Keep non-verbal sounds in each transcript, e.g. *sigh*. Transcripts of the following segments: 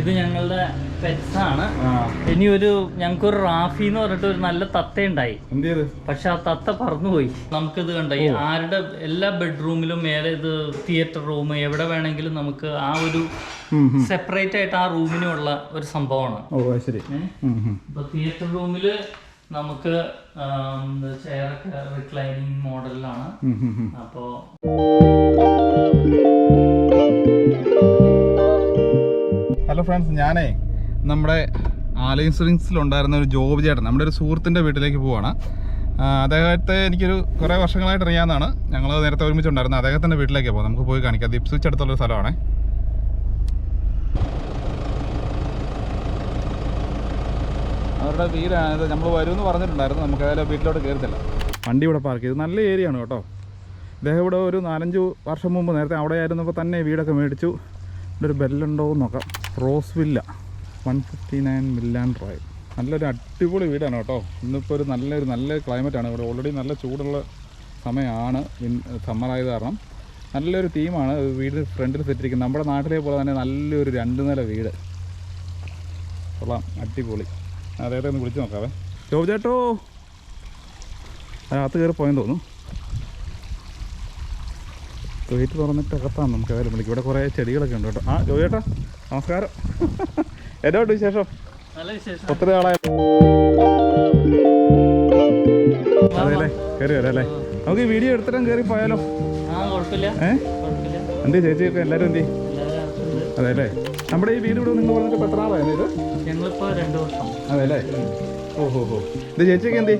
ഇത് ഞങ്ങളുടെ പെറ്റ്സ് ആണ്. ഇനി ഒരു ഞങ്ങൾക്ക് ഒരു റാഫി എന്ന് പറഞ്ഞിട്ട് ഒരു നല്ല തത്ത ഉണ്ടായി പക്ഷെ ആ തത്ത പറന്നുപോയി. നമുക്കിത് കണ്ട? ഈ ആരുടെ എല്ലാ ബെഡ്റൂമിലും മേലെ ഇത് തിയേറ്റർ റൂം എവിടെ വേണമെങ്കിലും നമുക്ക് ആ ഒരു. സെപ്പറേറ്റ് ആയിട്ട് ആ റൂമിനുള്ള ഒരു സംഭവമാണ്. ശരി. ഇപ്പൊ തിയേറ്റർ റൂമിൽ നമുക്ക് ചെയറൊക്കെ റിക്ലൈനിങ് മോഡലിലാണ്. അപ്പോ ഹലോ ഫ്രണ്ട്സ് ഞാനേ നമ്മുടെ ആലയൻ സ്ട്രിങ്സിലുണ്ടായിരുന്ന ഒരു ജോബ് ചേട്ടൻ നമ്മുടെ ഒരു സുഹൃത്തിന്റെ വീട്ടിലേക്ക് പോവാണ്. അദ്ദേഹത്തെ എനിക്കൊരു കുറേ വർഷങ്ങളായിട്ട് അറിയാവുന്നതാണ്. ഞങ്ങൾ നേരത്തെ ഒരുമിച്ചുണ്ടായിരുന്നു. അദ്ദേഹത്തിന്റെ വീട്ടിലേക്ക് പോകാം നമുക്ക് പോയി കാണിക്കാം. ദീപ് സ്വിച്ച് അടുത്തുള്ള സ്ഥലമാണേ. അവരുടെ വീടാണിത്. നമ്മൾ വരുമെന്ന് പറഞ്ഞിട്ടുണ്ടായിരുന്നു. നമുക്ക് ഏതായാലും വീട്ടിലോട്ട് കയറത്തില്ല. വണ്ടി ഇവിടെ പാർക്ക് ചെയ്ത്. നല്ല ഏരിയ ആണ് കേട്ടോ. ഇദ്ദേഹം ഇവിടെ ഒരു നാലഞ്ച് വർഷം മുമ്പ് നേരത്തെ അവിടെ ആയിരുന്നപ്പോൾ തന്നെ വീടൊക്കെ മേടിച്ചു. ഇവിടെ ഒരു ബെല്ലുണ്ടോ എന്ന് നോക്കാം. Rose villa. One fifty nine Milan drive നല്ലൊരു അടിപൊളി വീടാണ് കേട്ടോ. ഇന്നിപ്പോൾ ഒരു നല്ലൊരു നല്ല ക്ലൈമറ്റാണ് ഇവിടെ ഓൾറെഡി നല്ല ചൂടുള്ള സമയമാണ്. ഇൻ സമ്മറായത് കാരണം. നല്ലൊരു തീമാണ് വീട് ഫ്രണ്ടിൽ സെറ്റിരിക്കുന്നത് നമ്മുടെ നാട്ടിലെ പോലെ തന്നെ നല്ലൊരു രണ്ട് നില വീട്. കൊള്ളാം. അടിപൊളി. അദ്ദേഹത്തെ ഒന്ന് വിളിച്ച് നോക്കാവേ. ജോബ് ചേട്ടോ. അതിനകത്ത് കയറി പോയെന്ന് തോന്നുന്നു. ഗേറ്റ് തുറന്നിട്ട് അകത്താണ് നമുക്ക് ഏതായാലും വിളിക്കും ഇവിടെ കുറേ ചെടികളൊക്കെ ഉണ്ട് കേട്ടോ. ആ ജോയേട്ടാ നമസ്കാരം. എന്നോട്ട് ഉണ്ട് വിശേഷം? ഒത്തിരി അല്ലേ കയറി വരാം അല്ലേ? നമുക്ക് ഈ വീഡിയോ എടുത്തിട്ടും കയറി പോയാലോ? ഏഹ് എന്ത് ചേച്ചിയൊക്കെ എല്ലാവരും എന്ത് അതെ അല്ലേ നമ്മുടെ ഈ വീട് ഇവിടെ നിങ്ങൾ പറഞ്ഞിട്ട് എത്ര ആളായിരുന്നു ഇത്? ഞങ്ങളിപ്പോ രണ്ടു വർഷം. അതെ അല്ലേ ഓഹോ ഹോ. ഇത് ചേച്ചിയൊക്കെ എന്ത്.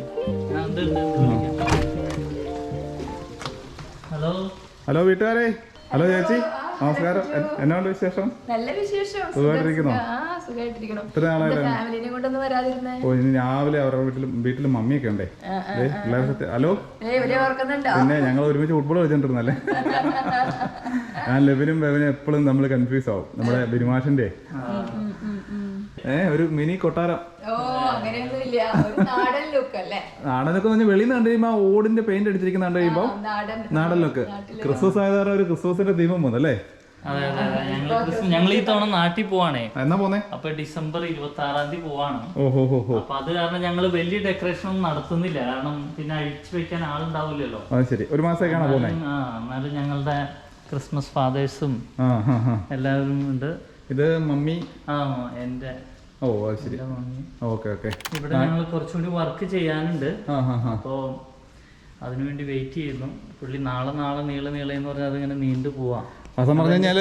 ഹലോ? ഹലോ വീട്ടുകാരെ. ഹലോ ചേച്ചി. നമസ്കാരം. എ- എന്നാണ്ട് വിശേഷം? നല്ല വിശേഷം. സുഖമായിട്ടിരിക്കുന്നു? ഇത്ര നാളായാലും ഫാമിലിനെ കൊണ്ടൊന്ന് വരാതിരുന്നേ? ഓ ഇനി രാവിലെ അവരുടെ വീട്ടിലും വീട്ടിലും മമ്മിയൊക്കെ ഉണ്ടേ. ഹലോ? പിന്നെ ഞങ്ങൾ ഒരുമിച്ച് ഫുട്ബോൾ കളിച്ചിട്ടുണ്ടല്ലേ *laughs* ഞാൻ ലെബിനും ബെബിനും എപ്പോഴും നമ്മൾ കൺഫ്യൂസ് ആവും. നമ്മുടെ ബിരുമാഷിന്റെ ഒരു മിനി കൊട്ടാരം. ഓ അങ്ങനെയൊന്നുമില്ല. ഒരു നാടൻ ലുക്ക് പറഞ്ഞാൽ വെളിയിൽ നിന്ന് കണ്ടു കഴിയുമ്പോ ഓടിന്റെ പെയിന്റ് അടിച്ചിരിക്കുന്ന കണ്ടു കഴിയുമ്പോ നാടൻ നാടൻ ലുക്ക് ക്രിസ്മസ് ആയത് കാരണം ഒരു ക്രിസ്മസിന്റെ ദീപം വന്നു അല്ലേ? അതെ അതെ അതെ. ഞങ്ങൾ ഈ തവണ നാട്ടിൽ പോവാണേ. എന്നാ പോന്നേ? അപ്പൊ ഡിസംബർ ഇരുപത്തി ആറാം തീയതി പോവാണ്. അപ്പൊ അത് കാരണം ഞങ്ങൾ വലിയ ഡെക്കറേഷൻ ഒന്നും നടത്തുന്നില്ല. കാരണം പിന്നെ അഴിച്ചു വെക്കാൻ ആളുണ്ടാവില്ലല്ലോ. ശരി. ഒരു മാസമൊക്കെയാണ് ആ എന്നാലും ഞങ്ങളുടെ ക്രിസ്മസ് ഫാദേഴ്സും എല്ലാവരും ഉണ്ട്. ഇത് മമ്മി? ആ എന്റെ ഓ അത് ശരി. Okay okay. ഇവിടെ ഞങ്ങൾ കുറച്ചുകൂടി വർക്ക് ചെയ്യാനുണ്ട്. അപ്പോ അപ്പോൾ അതിനുവേണ്ടി വെയിറ്റ് ചെയ്യുന്നു. പുള്ളി നാളെ നാളെ നീളെ നീളെ എന്ന് പറഞ്ഞാൽ അതിങ്ങനെ നീണ്ടു പോവാം അസം പറഞ്ഞു കഴിഞ്ഞാൽ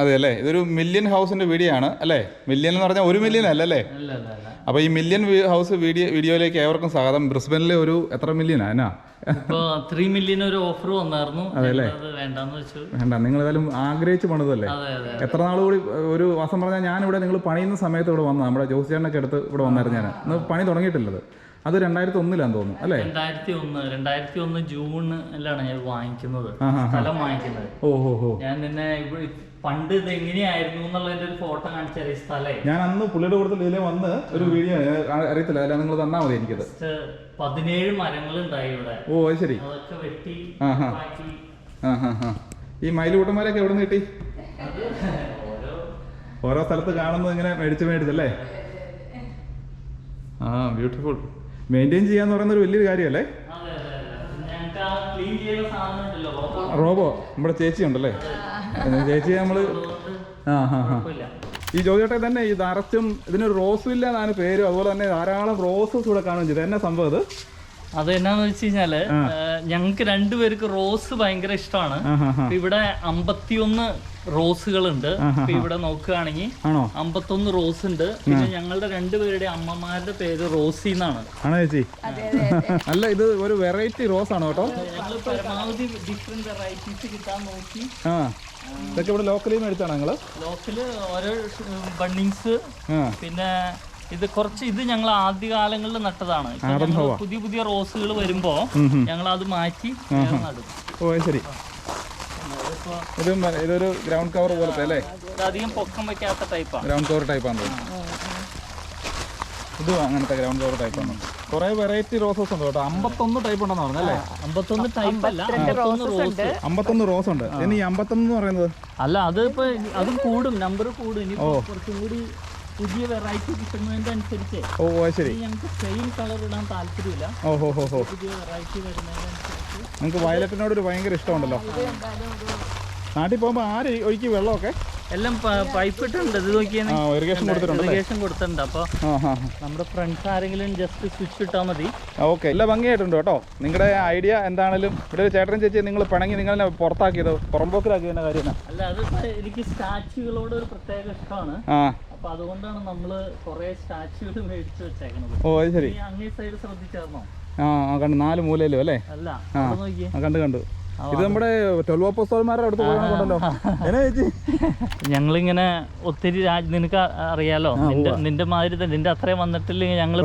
അതെ അല്ലേ ഇതൊരു മില്യൺ ഹൗസിന്റെ വീഡിയോ ആണ് അല്ലേ? മില്യൺ എന്ന് പറഞ്ഞാൽ ഒരു മില്യൺ അല്ല അല്ലേ? അപ്പോൾ ഈ മില്യൺ ഹൗസ് വീഡിയോ വീഡിയോയിലേക്ക് ഏവർക്കും സ്വാഗതം. ബ്രിസ്ബനിലെ ഒരു എത്ര മില്യൺ എന്നാ? ത്രീ മില്യൺ ഒരു ഓഫർ വന്നായിരുന്നു. വെച്ചു. വേണ്ട നിങ്ങൾ ഏതായാലും ആഗ്രഹിച്ചു പണിതല്ലേ എത്ര നാൾ കൂടി ഒരു മാസം പറഞ്ഞാൽ ഞാനിവിടെ നിങ്ങൾ പണിയുന്ന സമയത്ത് ഇവിടെ വന്ന നമ്മുടെ ജോസ് ചേട്ടനൊക്കെ അടുത്ത് ഇവിടെ വന്നായിരുന്നു ഞാൻ. പണി തുടങ്ങിയിട്ടില്ലത്. അത് രണ്ടായിരത്തി ഒന്നിലാന്ന് തോന്നുന്നു അല്ലേ? രണ്ടായിരത്തി ഒന്ന് രണ്ടായിരത്തി ഒന്ന് ജൂണിലാണ് ഞാൻ വാങ്ങിക്കുന്നത് സ്ഥലം വാങ്ങിക്കുന്നത്. ഓഹോ ഹോ ഞാൻ നിന്നെ പണ്ട് ഇത് എങ്ങനെയായിരുന്നു എന്നുള്ളതിന്റെ ഒരു ഫോട്ടോ കാണിച്ചാൽ ഈ സ്ഥലേ. ഞാൻ അന്ന് പുള്ളിയുടെ കൂടുതൽ ഇതിലെ വന്ന് ഒരു വീഡിയോ അറിയത്തില്ല അല്ല നിങ്ങൾ തന്നാ മതി എനിക്കത്. പതിനേഴ് മരങ്ങൾ ഉണ്ടായി ഇവിടെ. ഓ അത് ശരി. അതൊക്കെ വെട്ടി ഈ മയിലൂട്ടന്മാരൊക്കെ എവിടെ നിന്ന് കിട്ടി? ഓരോ ഓരോ സ്ഥലത്ത് കാണുന്നത് ഇങ്ങനെ മേടിച്ച് മേടിച്ചല്ലേ ആ ബ്യൂട്ടിഫുൾ. മെയിന്റെയിൻ ചെയ്യാന്ന് പറയുന്ന ഒരു വലിയൊരു കാര്യമല്ലേ? അതെ അതെ അതെ. ആ ക്ലീൻ ചെയ്യുന്ന സാധനം റോബോ റോബോ നമ്മുടെ ചേച്ചി ഉണ്ടല്ലേ? ചേച്ചി നമ്മൾ അതുകൊണ്ട് ആ ഹാ ഹാ ഈ ജോലിയോട്ടെ തന്നെ ഈ നിറച്ചും ഇതിനൊരു റോസും ഇല്ല എന്നാണ് പേര്. അതുപോലെ തന്നെ ധാരാളം റോസസ് ഇവിടെ കാണുകയും ചെയ്തു എന്നാ സംഭവം അത്? അത് എന്നാന്ന് വെച്ച് കഴിഞ്ഞാൽ ഞങ്ങൾക്ക് രണ്ടുപേർക്ക് റോസ് ഭയങ്കര ഇഷ്ടമാണ്. ഇവിടെ അമ്പത്തിയൊന്ന് റോസുകളുണ്ട്. ഇവിടെ നോക്കുകയാണെങ്കിൽ അമ്പത്തൊന്ന് റോസ് ഉണ്ട് പിന്നെ ഞങ്ങളുടെ രണ്ടുപേരുടെ അമ്മമാരുടെ പേര് റോസി എന്നാണ്. ആണോ ചേച്ചി? അല്ല ഇത് ഒരു വെറൈറ്റി റോസ് ആണോ കേട്ടോ പരമാവധി ഡിഫറെന്റ് വെറൈറ്റീസ് കിട്ടാൻ നോക്കി. ആ. ഇതൊക്കെ ഇവിടെ ലോക്കലിൽ മേടിച്ചാണോ നിങ്ങൾ ലോക്കൽ ഓരോ ബണ്ണിങ്സ്. പിന്നെ ഇത് കുറച്ച് ഇത് ഞങ്ങൾ ആദ്യകാലങ്ങളിൽ നട്ടതാണ്. പുതിയ പുതിയ റോസുകൾ വരുമ്പോ ഞങ്ങൾ അത് മാറ്റി നടും. ഓ ശരി. ഇത് ഇതൊരു ഗ്രൗണ്ട് കവർ പോലത്തെ അല്ലേ? ഇത് അധികം പൊക്കം വെക്കാത്ത ടൈപ്പാണ് ഗ്രൗണ്ട് കവർ ടൈപ്പാണ് ഇത് അങ്ങനത്തെ ഗ്രൗണ്ട് കവർ ടൈപ്പാണ് കുറെ വെറൈറ്റി റോസസ് ഉണ്ട് കേട്ടോ. അമ്പത്തൊന്ന് ടൈപ്പ് ഉണ്ടെന്ന് പറഞ്ഞല്ലേ അമ്പത്തൊന്ന് ടൈപ്പ് അല്ല അമ്പത്തൊന്ന് റോസ് ഉണ്ട്. ഇനി ഈ അമ്പത്തൊന്ന് എന്ന് പറയുന്നത്? അല്ല അത് ഇപ്പൊ അതും കൂടും. നമ്പർ കൂടും. ഇനി കുറച്ചും കൂടി പുതിയ വെറൈറ്റി കിട്ടുന്നതിന്റെ അനുസരിച്ച്. ഓ ശരി. ഞങ്ങൾക്ക് സെയിം കളർ ഇടാൻ താല്പര്യമില്ല. ഓ ഹോ ഹോ ഹോ. പുതിയ വെറൈറ്റി വരുന്നതിനനുസരിച്ച് നമുക്ക് വയലറ്റിനോട് ഒരു ഭയങ്കര ഇഷ്ടമുണ്ടല്ലോ. നാട്ടിൽ പോകുമ്പോൾ ആര് ഒഴുക്കി വെള്ളമൊക്കെ? എല്ലാം പൈപ്പ് ഇട്ടുണ്ട് ഇത് നോക്കിയാൽ ഇറിഗേഷൻ കൊടുത്തിട്ടുണ്ട് ഇറിഗേഷൻ കൊടുത്തിട്ടുണ്ട്. അപ്പൊ നമ്മുടെ ഫ്രണ്ട്സ് ആരെങ്കിലും ജസ്റ്റ് സ്വിച്ച് ഇട്ടാൽ മതി. ഓക്കെ എല്ലാം ഭംഗിയായിട്ടുണ്ട് കേട്ടോ. നിങ്ങളുടെ ഐഡിയ എന്താണെങ്കിലും ഇവിടെ ഒരു ചേട്ടൻ ചേച്ചി നിങ്ങൾ പണങ്ങി നിങ്ങളെ പുറത്താക്കിയത് പുറമ്പോക്കിലാക്കിയതിന്റെ കാര്യം? അല്ല അത് എനിക്ക് സ്റ്റാച്ചുകളോട് ഒരു പ്രത്യേക ഇഷ്ടമാണ്. അപ്പൊ അതുകൊണ്ടാണ് നമ്മൾ കുറെ സ്റ്റാച്ചുകൾ മേടിച്ചു വെച്ചേക്കുന്നത് ഓ അത് ശരി. അങ്ങേ സൈഡ് ശ്രദ്ധിച്ചായിരുന്നോ ആ കണ്ടു. നാല് മൂലയിലും അല്ലേ? അല്ല കണ്ടു കണ്ടു. ഇത് നമ്മുടെ അടുത്ത് ഞങ്ങളിങ്ങനെ ഒത്തിരി രാജ്യ നിനക്ക് അറിയാലോ? നിന്റെ നിന്റെ മാതിരി തന്നെ നിന്റെ അത്രയും വന്നിട്ടില്ലെങ്കിൽ ഞങ്ങൾ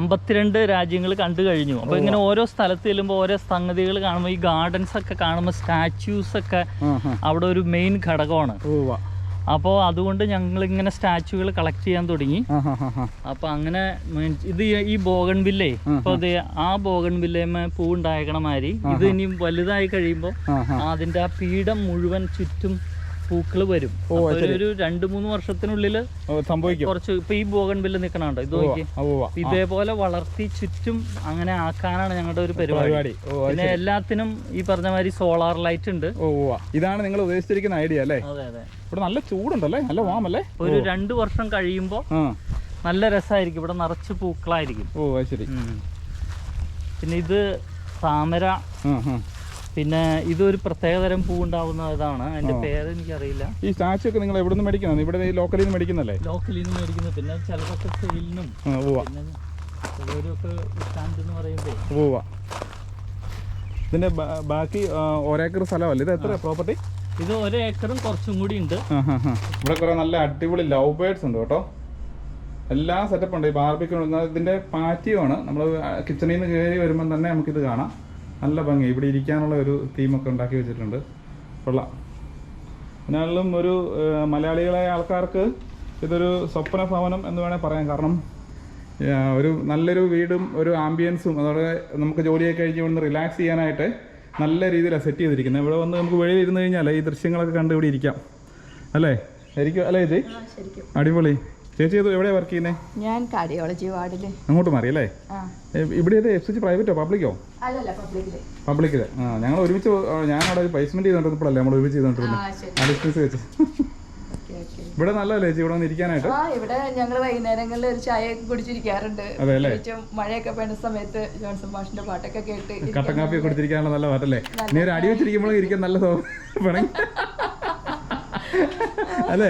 അമ്പത്തിരണ്ട് രാജ്യങ്ങൾ കണ്ടു കഴിഞ്ഞു. അപ്പൊ ഇങ്ങനെ ഓരോ സ്ഥലത്ത് ചെല്ലുമ്പോൾ ഓരോ സംഗതികൾ കാണുമ്പോൾ ഈ ഗാർഡൻസ് ഒക്കെ കാണുമ്പോൾ സ്റ്റാച്യൂസ് ഒക്കെ അവിടെ ഒരു മെയിൻ ഘടകമാണ്. അപ്പോൾ അതുകൊണ്ട് ഞങ്ങൾ ഇങ്ങനെ സ്റ്റാച്യൂകൾ കളക്ട് ചെയ്യാൻ തുടങ്ങി. അപ്പൊ അങ്ങനെ ഇത് ഈ- ബോഗൺ വില്ലേ? ഇപ്പൊ അത് ആ ബോഗൺ വില്ലേമ പൂ ഉണ്ടായേക്കണ മാതിരി. ഇത് ഇനി വലുതായി കഴിയുമ്പോൾ അതിന്റെ ആ പീഠം മുഴുവൻ ചുറ്റും പൂക്കൾ വരും. ഒരു- രണ്ട് മൂന്ന് വർഷത്തിനുള്ളിൽ സംഭവിക്കും. കുറച്ച് ഇപ്പൊ ഈ ബോഗൺ ബില്ല് നിക്കണുണ്ടോ? ഇത് നോക്കി ഇതേപോലെ വളർത്തി ചുറ്റും അങ്ങനെ ആക്കാനാണ് ഞങ്ങളുടെ ഒരു പരിപാടി. പിന്നെ എല്ലാത്തിനും ഈ പറഞ്ഞ മാതിരി സോളാർ ലൈറ്റ് ഉണ്ട്. ഇതാണ് നിങ്ങൾ ഉദ്ദേശിച്ചിരിക്കുന്ന ഐഡിയ അല്ലേ? ഇവിടെ നല്ല ചൂടുണ്ടല്ലേ? നല്ല വാമല്ലേ? ഒരു രണ്ട് വർഷം കഴിയുമ്പോ നല്ല രസമായിരിക്കും ഇവിടെ നിറച്ച് പൂക്കളായിരിക്കും. ഓ ശരി. പിന്നെ ഇത് താമര പിന്നെ ഇതൊരു പ്രത്യേകതരം പൂ ഉണ്ടാവുന്ന ഇതാണ്. അതിന്റെ പേര് എനിക്കറിയില്ല. ഈ സ്റ്റാച്ചു ഒക്കെ നിങ്ങൾ എവിടെ നിന്ന് മേടിക്കുന്നത്? ഇവിടെ ലോക്കലിൽ നിന്ന് മേടിക്കുന്നല്ലേ? ലോക്കലിൽ നിന്ന് മേടിക്കുന്നത്. പിന്നെ ചിലതൊക്കെ സെയിലിനും ഇതിന്റെ ബാക്കി ഒരേക്കർ സ്ഥലമല്ലേ? ഇത് എത്ര പ്രോപ്പർട്ടി ഇത് ഒരേക്കറും കുറച്ചും കൂടി ഉണ്ട്. ഇവിടെ കുറെ നല്ല അടിപൊളി ലവ് ബേർഡ്സ് ഉണ്ട് കേട്ടോ. എല്ലാ സെറ്റപ്പ് ഉണ്ട്. ഈ ബാർബിക്ക് ഇതിന്റെ പാറ്റിയോ ആണ്. നമ്മൾ കിച്ചണിൽ നിന്ന് കയറി വരുമ്പോൾ തന്നെ നമുക്കിത് കാണാം. നല്ല ഭംഗി. ഇവിടെ ഇരിക്കാനുള്ള ഒരു തീമൊക്കെ ഉണ്ടാക്കി വെച്ചിട്ടുണ്ട്. കൊള്ളാം. എന്നാലും ഒരു മലയാളികളെ മലയാളികളായ ആൾക്കാർക്ക് ഇതൊരു സ്വപ്ന ഭവനം എന്ന് വേണേൽ പറയാം. കാരണം ഒരു നല്ലൊരു വീടും ഒരു ആംബിയൻസും അതോടെ നമുക്ക് ജോലിയൊക്കെ കഴിഞ്ഞ് ഒന്ന് റിലാക്സ് ചെയ്യാനായിട്ട് നല്ല രീതിയിലാണ് സെറ്റ് ചെയ്തിരിക്കുന്നത്. ഇവിടെ വന്ന് നമുക്ക് വെളിയിൽ ഇരുന്ന് കഴിഞ്ഞാൽ ഈ ദൃശ്യങ്ങളൊക്കെ കണ്ട് ഇവിടെ ഇരിക്കാം. അല്ലേ? ശരിക്കും അല്ലേ ഇത് അടിപൊളി. ചേച്ചി വർക്ക് ചെയ്യുന്നത് ഞാൻ കാർഡിയോളജി അങ്ങോട്ട് മാറി അല്ലേ? ഇവിടെ ഇത് എഫ് സി പ്രൈവറ്റോ പബ്ലിക്കോ അല്ലല്ല പബ്ലിക്കിൽ പബ്ലിക്കിൽ ആ ഞങ്ങൾ ഒരുമിച്ച് ഞാൻ അവിടെ ഒരു പ്ലേസ്മെന്റ് ചെയ്തോണ്ടിരുന്നപ്പോഴല്ലേ നമ്മൾ ഒരുമിച്ച് ചെയ്തോണ്ടിരുന്നത് ഡിസ്റ്റൻസ് വെച്ച്. ഇവിടെ നല്ലതല്ലേ ചേച്ചി ഇവിടെ വന്ന് ഇരിക്കാനായിട്ട്? ആ ഇവിടെ ഞങ്ങൾ വൈകുന്നേരങ്ങളിൽ ഒരു ചായ കുടിച്ചിരിക്കാറുണ്ട്. മഴയൊക്കെ പെയ്യുന്ന സമയത്ത് ജോൺസൺ മാഷിന്റെ പാട്ടൊക്കെ കേട്ട് കട്ടൻ കാപ്പി കുടിച്ചിരിക്കാനുള്ള നല്ല പാട്ടല്ലേ? നീ ഒരു അടി വെച്ചിരിക്കുമ്പോഴും ഇരിക്കാൻ നല്ല *laughs* *laughs* അല്ലേ?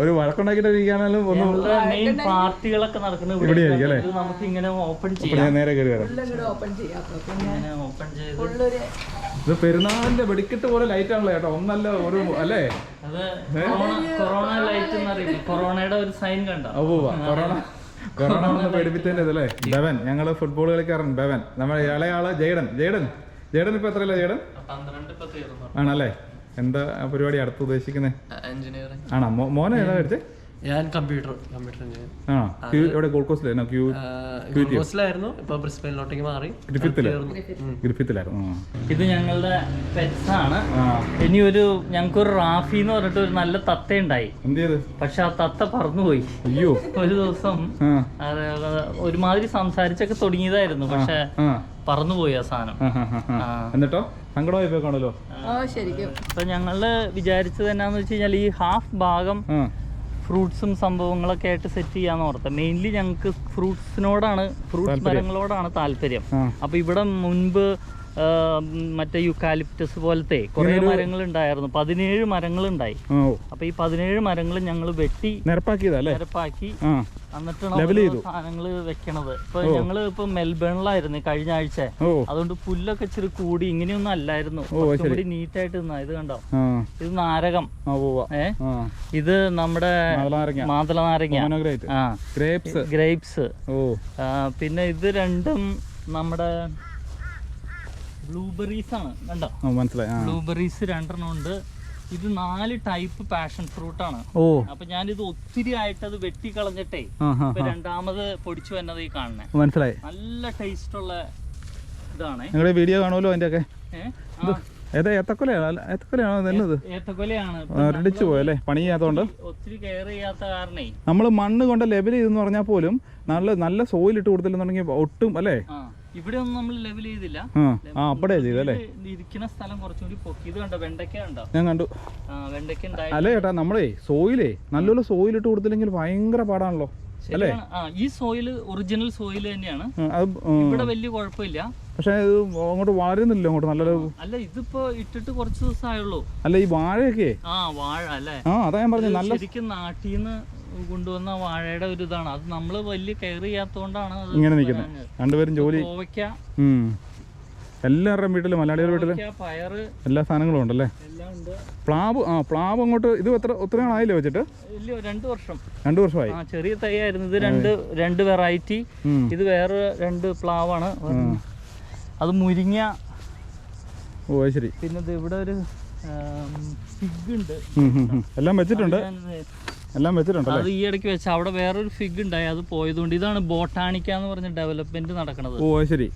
ഒരു വഴക്കുണ്ടാക്കിയിട്ട് ഇരിക്കാനാലും ഒന്ന് മെയിൻ പാർട്ടികളൊക്കെ നടക്കുന്നത് ഇവിടെ ആയിരിക്കും അല്ലേ? നമുക്ക് ഇങ്ങനെ ഓപ്പൺ ചെയ്യാം. ഞാൻ നേരെ കയറി വരാം. ഓപ്പൺ ചെയ്യാം. പിന്നെ ഓപ്പൺ ചെയ്ത് ഇത് പെരുന്നാളിന്റെ വെടിക്കെട്ട് പോലെ ലൈറ്റ് ആണല്ലോ ചേട്ടാ. ഒന്നല്ല ഒരു അല്ലേ? അത് കൊറോണ കൊറോണ ലൈറ്റ് കൊറോണയുടെ ഒരു സൈൻ കണ്ടോ? കൊറോണ കൊറോണ വന്ന് പേടിപ്പിച്ചതിന്റെ ഇതല്ലേ ബവൻ ഞങ്ങൾ ഫുട്ബോൾ കളിക്കാരൻ ബവൻ. നമ്മുടെ ഇളയാൾ ജയ്ഡൻ ജയ്ഡൻ ജയ്ഡൻ ഇപ്പൊ എത്രയല്ലേ ജയ്ഡൻ ആണല്ലേ? എന്താ പരിപാടി അടുത്ത് ഉദ്ദേശിക്കുന്നത് എഞ്ചിനീയറിംഗ് ആണോ? മോ- മോനെ ഏതാ എടുത്തേ ഞാൻ കമ്പ്യൂട്ടർ കമ്പ്യൂട്ടർ കോഴ്സിലായിരുന്നു ഇപ്പൊ ബ്രിസ്ബെയിലോട്ടേക്ക് മാറി. ഇത് ഞങ്ങളുടെ പെറ്റ്സ് ആണ്. ഇനി ഒരു ഞങ്ങൾക്ക് ഒരു റാഫി എന്ന് പറഞ്ഞിട്ട് ഒരു നല്ല തത്ത ഉണ്ടായി പക്ഷെ ആ തത്ത പറന്നുപോയി. അയ്യോ. ഒരു ദിവസം ഒരുമാതിരി സംസാരിച്ചൊക്കെ തുടങ്ങിയതായിരുന്നു. പക്ഷെ പറന്നുപോയി ആ സാധനം. എന്നിട്ടോ? സങ്കടമായി പോയിക്കാണല്ലോ ഓ ശരിക്കും. അപ്പൊ ഞങ്ങൾ വിചാരിച്ചത് എന്നാന്ന് വെച്ച് കഴിഞ്ഞാൽ ഈ ഹാഫ് ഭാഗം ഫ്രൂട്ട്സും സംഭവങ്ങളൊക്കെ ആയിട്ട് സെറ്റ് ചെയ്യാന്ന് ഓർത്ത. മെയിൻലി ഞങ്ങൾക്ക് ഫ്രൂട്ട്സിനോടാണ് ഫ്രൂട്ട്സ് മരങ്ങളോടാണ് താല്പര്യം. അപ്പൊ ഇവിടെ മുൻപ് മറ്റേ യുക്കാലിപ്റ്റസ് പോലത്തെ കുറെ മരങ്ങൾ ഉണ്ടായിരുന്നു പതിനേഴ് മരങ്ങൾ ഉണ്ടായി അപ്പൊ ഈ പതിനേഴ് മരങ്ങൾ ഞങ്ങൾ വെട്ടി നിരപ്പാക്കി എന്നിട്ടാണ് സാധനങ്ങൾ വെക്കണത്. ഇപ്പൊ ഞങ്ങൾ ഇപ്പൊ മെൽബേണിലായിരുന്നു കഴിഞ്ഞ ആഴ്ച. അതുകൊണ്ട് പുല്ലൊക്കെ ഇച്ചിരി കൂടി ഇങ്ങനെയൊന്നും അല്ലായിരുന്നു. കൂടി നീറ്റായിട്ട് നിന്നാ. ഇത് കണ്ടോ? ഇത് നാരകം. ഏ? ഇത് നമ്മുടെ മാതള നാരങ്ങ ഗ്രേപ്സ് പിന്നെ ഇത് രണ്ടും നമ്മുടെ ബ്ലൂബെറീസ് ആണ് കണ്ടോ? മനസ്സിലായി ബ്ലൂബെറീസ് രണ്ടെണ്ണം ഉണ്ട്. ഇത് നാല് ടൈപ്പ് പാഷൻ ഫ്രൂട്ട് ആണ്. അപ്പൊ ഞാനിത് ഒത്തിരി ആയിട്ട് അത് വെട്ടി കളഞ്ഞിട്ടേ രണ്ടാമത് പൊടിച്ചു വന്നത് ഈ കാണണേ മനസ്സിലായി. നല്ല ടേസ്റ്റ് ഉള്ള ഇതാണ്. നിങ്ങളുടെ വീഡിയോ കാണുമല്ലോ അതിന്റെ ഒക്കെ റെഡിച്ചു പോയല്ലേ പണി ചെയ്യാത്തോണ്ട്? ഒത്തിരി കെയർ ചെയ്യാത്ത കാരണേ. നമ്മൾ മണ്ണ് കൊണ്ട് ലെവൽ ചെയ്തെന്ന് പറഞ്ഞാൽ പോലും നല്ല നല്ല സോയിൽ ഇട്ട് കൊടുത്തില്ലെന്നുണ്ടെങ്കിൽ ഒട്ടും അല്ലേ? ഇവിടെ ഒന്നും നമ്മൾ ലെവൽ ചെയ്തില്ല. ആ അപ്പടേ ചെയ്തല്ലേ ഇരിക്കുന്ന സ്ഥലം കുറച്ചുകൂടി പൊക്കി. ഇത് കണ്ടോ വെണ്ടയ്ക്ക ഉണ്ടോ ഞാൻ കണ്ടു. വെണ്ടയ്ക്ക ഉണ്ടായി അല്ല ചേട്ടാ നമ്മളേ സോയിലേ നല്ലപോലെ സോയിൽ ഇട്ട് കൊടുത്തില്ലെങ്കിൽ ഭയങ്കര പാടാണല്ലോ. അല്ലേ? ഈ സോയിൽ ഒറിജിനൽ സോയിൽ തന്നെയാണ്. ഇവിടെ വലിയ കുഴപ്പമില്ല. പക്ഷേ ഇത് അങ്ങോട്ട് വളരുന്നില്ല അങ്ങോട്ട് നല്ലൊരു അല്ല ഇതിപ്പോ ഇട്ടിട്ട് കുറച്ച് ദിവസമായുള്ളൂ. അല്ല ഈ വാഴയൊക്കെ? ആ വാഴ അല്ലേ? ആ അതാ ഞാൻ പറഞ്ഞു നല്ല ശരിക്കും നാട്ടിൽ നിന്ന് കൊണ്ടുവന്ന വാഴയുടെ ഒരു ഇതാണ്. അത് നമ്മൾ വലിയ കെയർ ചെയ്യാത്തോണ്ടാണ് കൊണ്ടാണ് ഇങ്ങനെ നിൽക്കുന്നത്. രണ്ടുപേരും ജോലി കോവയ്ക്ക. എല്ലാവരുടെയും വീട്ടിൽ മലയാളികളുടെ വീട്ടിൽ കോവയ്ക്ക, പയറ്. എല്ലാ സാധനങ്ങളും ഉണ്ടല്ലേ? പ്ലാവ് ആ പ്ലാവ് അങ്ങോട്ട് ഇത് എത്ര ഒത്തിരി നാളായില്ലേ വെച്ചിട്ട്? രണ്ടു വർഷം. രണ്ടു വർഷമായി. ചെറിയ തൈയായിരുന്നു. ഇത് രണ്ട് രണ്ട് വെറൈറ്റി ഇത് വേറെ രണ്ട് പ്ലാവാണ്. അത് മുരിങ്ങ. ഓ ശരി. പിന്നെ ഇവിടെ ഒരു ഫിഗ് ഉണ്ട്. എല്ലാം വെച്ചിട്ടുണ്ട്. എല്ലാം വെച്ചിട്ടുണ്ട് അത് ഈ ഇടയ്ക്ക് വെച്ച അവിടെ വേറൊരു ഫിഗ് ഉണ്ടായി അത് പോയതുകൊണ്ട് ഇതാണ് ബോട്ടാണിക്ക എന്ന് പറഞ്ഞ ഡെവലപ്മെന്റ് നടക്കുന്നത് ഓ ശരി.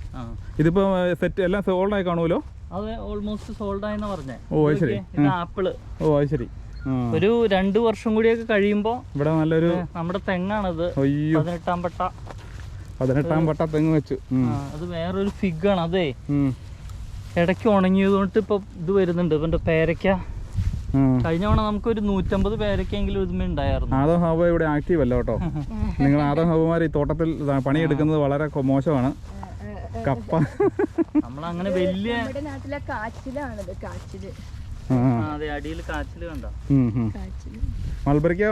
ഇതിപ്പോ സെറ്റ് എല്ലാം സോൾഡ് ആയി കാണുമല്ലോ? അത് ഓൾമോസ്റ്റ് സോൾഡ് ആയെന്ന് പറഞ്ഞേ. ഓ ശരി. ഇത് ആപ്പിൾ. ഓ ശരി. ഒരു രണ്ടു വർഷം കൂടിയൊക്കെ കഴിയുമ്പോ ഇവിടെ നല്ലൊരു നമ്മുടെ തെങ്ങാണത്. പതിനെട്ടാം പട്ട. പതിനെട്ടാം പട്ട തെങ്ങ് വെച്ചു. അത് വേറൊരു ഫിഗ് ആണ് അതേ. ഇടയ്ക്ക് ഉണങ്ങിയത് കൊണ്ട് ഇപ്പൊ ഇത് വരുന്നുണ്ട്. ഇവന്റെ പേരയ്ക്ക. കഴിഞ്ഞ തവണ നമുക്ക് ഒരു നൂറ്റമ്പത് പേരയ്ക്കെങ്കിലും ഇതുമേ ഉണ്ടായിരുന്നു. ആദം ഹബ ഇവിടെ ആക്റ്റീവ് അല്ല കേട്ടോ. *laughs* നിങ്ങൾ ആദം ഹാബുമാർ ഈ തോട്ടത്തിൽ പണിയെടുക്കുന്നത് വളരെ മോശമാണ്. കപ്പ. നമ്മളങ്ങനെ വലിയ നമ്മുടെ നാട്ടിലെ കാച്ചിലാണിത് കാച്ചിൽ.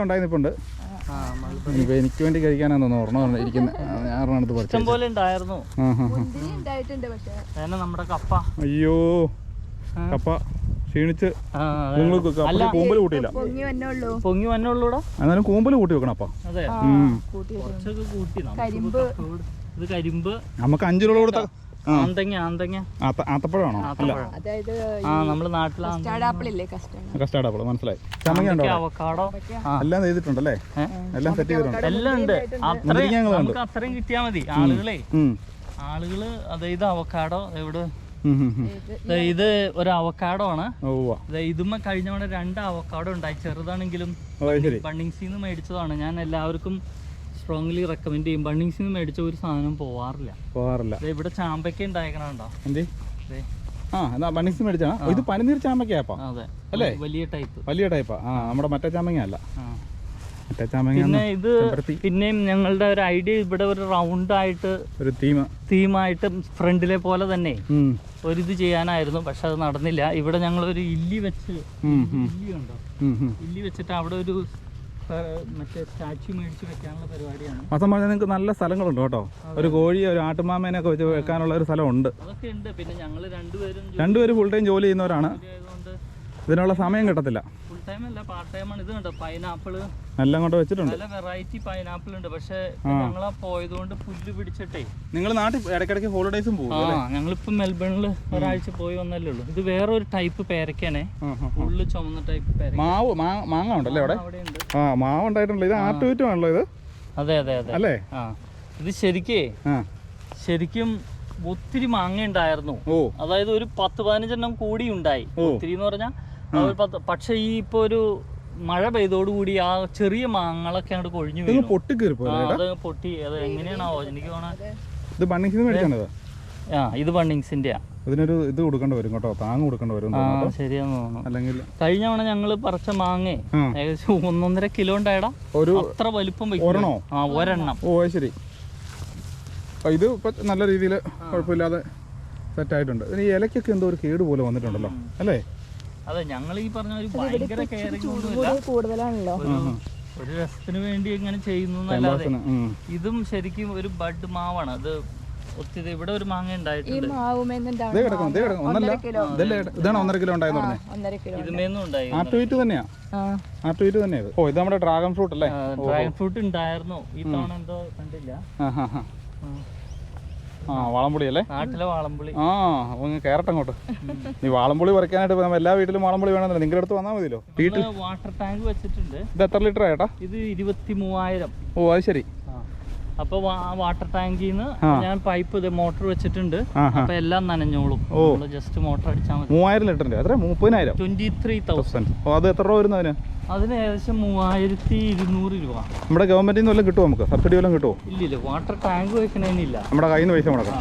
ഉണ്ടായിരുന്നിപ്പുണ്ട് എനിക്ക് വേണ്ടി കഴിക്കാനാന്ന് തോന്നുന്നു ഒരെണ്ണം ഇരിക്കുന്നത് പോലെ ഉണ്ടായിരുന്നു. നമ്മുടെ കപ്പ. അയ്യോ. കപ്പ. ക്ഷീണിച്ച്. നിങ്ങൾ കൂട്ടിയില്ല. പൊങ്ങി വന്നോളൂടാ വന്നുള്ളൂടാ എന്നാലും കൂമ്പൽ കൂട്ടി വെക്കണം അപ്പൊ. നമുക്ക് ഇത് കരിമ്പ്. അഞ്ചു രൂപ കൊടുത്ത ആന്തങ്ങ ആന്തങ്ങ. ആത്തപ്പഴമാണോ? ആ നാട്ടിലെ കസ്റ്റാർഡ് ആപ്പിൾ? മനസ്സിലായി? അവക്കാടോ എല്ലാം ചെയ്തിട്ടുണ്ടല്ലേ? എല്ലാം സെറ്റ് ചെയ്തിട്ടുണ്ട്. എല്ലാം ഉണ്ട്. അത്രയും കിട്ടിയാ മതി ആളുകളെ. ആളുകൾ അതായത് അവക്കാടോ എവിടെ? ഇത് ഒരു അവക്കാടോ ആണ്. ഇതുമ്മ കഴിഞ്ഞ തവണ രണ്ട് അവക്കാടോ ഉണ്ടായി. ചെറുതാണെങ്കിലും ബണ്ണിങ്സിന്ന് മേടിച്ചതാണ്. ഞാൻ എല്ലാവർക്കും സ്ട്രോങ്ലി റെക്കമെൻഡ് ചെയ്യും. ബണ്ണിങ്സിന്ന് മേടിച്ച ഒരു സാധനം പോവാറില്ല. പോവാറില്ല. ദേ ഇവിടെ ചാമ്പയ്ക്ക ഉണ്ടായിക്കണോ എന്തി? മേടിച്ചാ ഇത് പനിനീർ ചാമ്പയ്ക്കാപ്പാ അതെ. അല്ലേ? വലിയ ടൈപ്പ് വലിയ ടൈപ്പാ ആ നമ്മുടെ മറ്റേ ചാമ്പങ്ങ അല്ല. പിന്നെ ഇത്. പിന്നെയും ഞങ്ങളുടെ ഒരു ഐഡിയ ഇവിടെ ഒരു റൗണ്ട് ആയിട്ട് ഒരു തീമ. തീമായിട്ട് ഫ്രണ്ടിലെ പോലെ തന്നെ ഒരു ഇത് ചെയ്യാനായിരുന്നു പക്ഷെ അത് നടന്നില്ല. ഇവിടെ ഞങ്ങൾ ഒരു ഇല്ലി വെച്ച് ഇല്ലി ഉണ്ടോ? ഇല്ലി വെച്ചിട്ട് അവിടെ ഒരു മറ്റേ സ്റ്റാച്ചു മേടിച്ച് വെക്കാനുള്ള പരിപാടിയാണ്. മാസം പറഞ്ഞാൽ നിങ്ങൾക്ക് നല്ല സ്ഥലങ്ങളുണ്ട് കേട്ടോ. ഒരു കോഴി ഒരു ആട്ടുമാമേനൊക്കെ വെച്ച് വെക്കാനുള്ള ഒരു സ്ഥലമുണ്ട്. അതൊക്കെ ഉണ്ട്. പിന്നെ ഞങ്ങൾ രണ്ടുപേരും രണ്ടുപേരും ഫുൾ ടൈം ജോലി ചെയ്യുന്നവരാണ്. ഇതിനുള്ള സമയം കിട്ടത്തില്ല. ടൈം അല്ല പാർട്ട് ടൈം ആണ്. ഇത് കണ്ടോ? പൈനാപ്പിൾ എല്ലാം കൊണ്ട് വെച്ചിട്ടുണ്ട്. നല്ല വെറൈറ്റി പൈനാപ്പിൾ ഉണ്ട്. പക്ഷെ ഞങ്ങളാ പോയതുകൊണ്ട് പുല്ല് പിടിച്ചിട്ടേ. നിങ്ങൾ നാട്ടിൽ ഇടയ്ക്കിടയ്ക്ക് ഹോളിഡേസും പോകും ആ ഞങ്ങളിപ്പോ മെൽബണിൽ ഒരാഴ്ച പോയി വന്നല്ലേ ഉള്ളൂ. ഇത് വേറെ ഒരു ടൈപ്പ് പേരക്കാണേ ഉള്ളു ചുമന്ന ടൈപ്പ് പേരക്ക. മാവ് മാങ്ങ ഉണ്ടല്ലേ അവിടെ? ആ മാവ് ഉണ്ടായിട്ടുണ്ട് ഇത് ആണല്ലോ ഇത്? അതെ അതെ അതെ. അല്ലേ? ആ. ഇത് ശരിക്കേ ശരിക്കും ഒത്തിരി മാങ്ങ ഉണ്ടായിരുന്നു അതായത് ഒരു പത്ത് പതിനഞ്ചെണ്ണം കൂടി ഉണ്ടായി. ഒത്തിരി എന്ന് പറഞ്ഞാൽ പക്ഷെ ഈ ഇപ്പൊ ഒരു മഴ പെയ്തോടുകൂടി ആ ചെറിയ മാങ്ങളൊക്കെ അങ്ങോട്ട് കൊഴിഞ്ഞു വീണു. ആ, അത് പൊട്ടി. അത് എങ്ങനെയാണാവോ? എനിക്ക് തോന്നുന്നത് ഇത് ബണ്ണിങ്സ് മേടിച്ചാണത് ആ ഇത് ബണ്ണിങ്സിന്റെ ഇതിനൊരു ഇത് കൊടുക്കേണ്ടി വരും കേട്ടോ താങ് കൊടുക്കേണ്ടി വരും ആ തോന്നുന്നു. ശരിയാന്ന് തോന്നുന്നു. അല്ലെങ്കിൽ കഴിഞ്ഞ തവണ ഞങ്ങൾ പറിച്ച മാങ്ങേ ആ. ഏകദേശം ഒന്നൊന്നര കിലോ ഉണ്ടായടാ. ഒരു അത്ര വലിപ്പം വെക്കും ഒരെണ്ണോ? ആ ഒരെണ്ണം. ഓ അത് ശരി. ആ, ഇത് ഇപ്പൊ നല്ല രീതിയിൽ കുഴപ്പമില്ലാതെ സെറ്റ് ആയിട്ടുണ്ട്. ഇനി ഈ ഇലക്കൊക്കെ എന്തോ ഒരു കേട് പോലെ വന്നിട്ടുണ്ടല്ലോ അല്ലേ? അതെ ഞങ്ങൾ ഈ പറഞ്ഞ ഒരു ഭയങ്കര കെയറിംഗ് ഒന്നുമില്ല ചൂട് കൂടുതലാണല്ലോ. ഒരു രസത്തിന് വേണ്ടി ഇങ്ങനെ ചെയ്യുന്നു എന്നല്ലാതെ ഇതും ശരിക്കും ഒരു ബഡ് മാവാണ്. അത് ഒത്തിരി ഇവിടെ ഒരു മാങ്ങ ഈ ഉണ്ടായിട്ടുണ്ട്. ദേ മാവുമെന്നുണ്ടാവും ദേ കിടക്കും ഒന്നര കിലോ. ഇതല്ലേ ഇതാണ് ഒന്നര കിലോ ഉണ്ടായെന്ന് പറഞ്ഞേ. ഓ ഇത് നമ്മുടെ ഡ്രാഗൺ ഫ്രൂട്ട് അല്ലേ? ഡ്രാഗൺ ഫ്രൂട്ട് ഉണ്ടായിരുന്നു. ഈ തവണ എന്തോ കണ്ടില്ല. ആ വാളംപുളി അല്ലേ? നാട്ടിലെ വാളംപുളി. ആ ഒന്ന് കയറട്ടെ അങ്ങോട്ട്. നീ വാളംപുളി പറിക്കാനായിട്ട് നമ്മൾ നമ്മ എല്ലാ വീട്ടിലും വാളംപുളി വേണമെന്നില്ല. നിങ്ങളുടെ അടുത്ത് വന്നാൽ മതിയല്ലോ. വീട്ടിൽ വാട്ടർ ടാങ്ക് വെച്ചിട്ടുണ്ട്. ഇത് എത്ര ലിറ്റർ ആയിട്ടാ ഇത് ഇരുപത്തി മൂവായിരം ഓ അത് ശരി. അപ്പൊ വാട്ടർ ടാങ്കിൽ നിന്ന് ഞാൻ പൈപ്പ് ഇത് മോട്ടോർ വെച്ചിട്ടുണ്ട്. അപ്പൊ എല്ലാം നനഞ്ഞോളും. ഓ. ജസ്റ്റ് മോട്ടർ അടിച്ചാൽ മതി. മൂവായിരം ലിറ്ററിന്റെ അത്ര മുപ്പതിനായിരം? ട്വന്റി ത്രീ തൗസൻഡ് അത് എത്ര രൂപ വരുന്നതിന് അതിന്? അതിന് ഏകദേശം മൂവായിരത്തി ഇരുന്നൂറ് രൂപ. നമ്മുടെ ഗവൺമെന്റിൽ നിന്ന് വല്ലതും കിട്ടുമോ നമുക്ക്? സബ്സിഡി വല്ലതും കിട്ടുമോ ഇല്ല വാട്ടർ ടാങ്ക് വെക്കണേനില്ല. നമ്മുടെ കയ്യിൽ നിന്ന് പൈസ മുടക്കാം.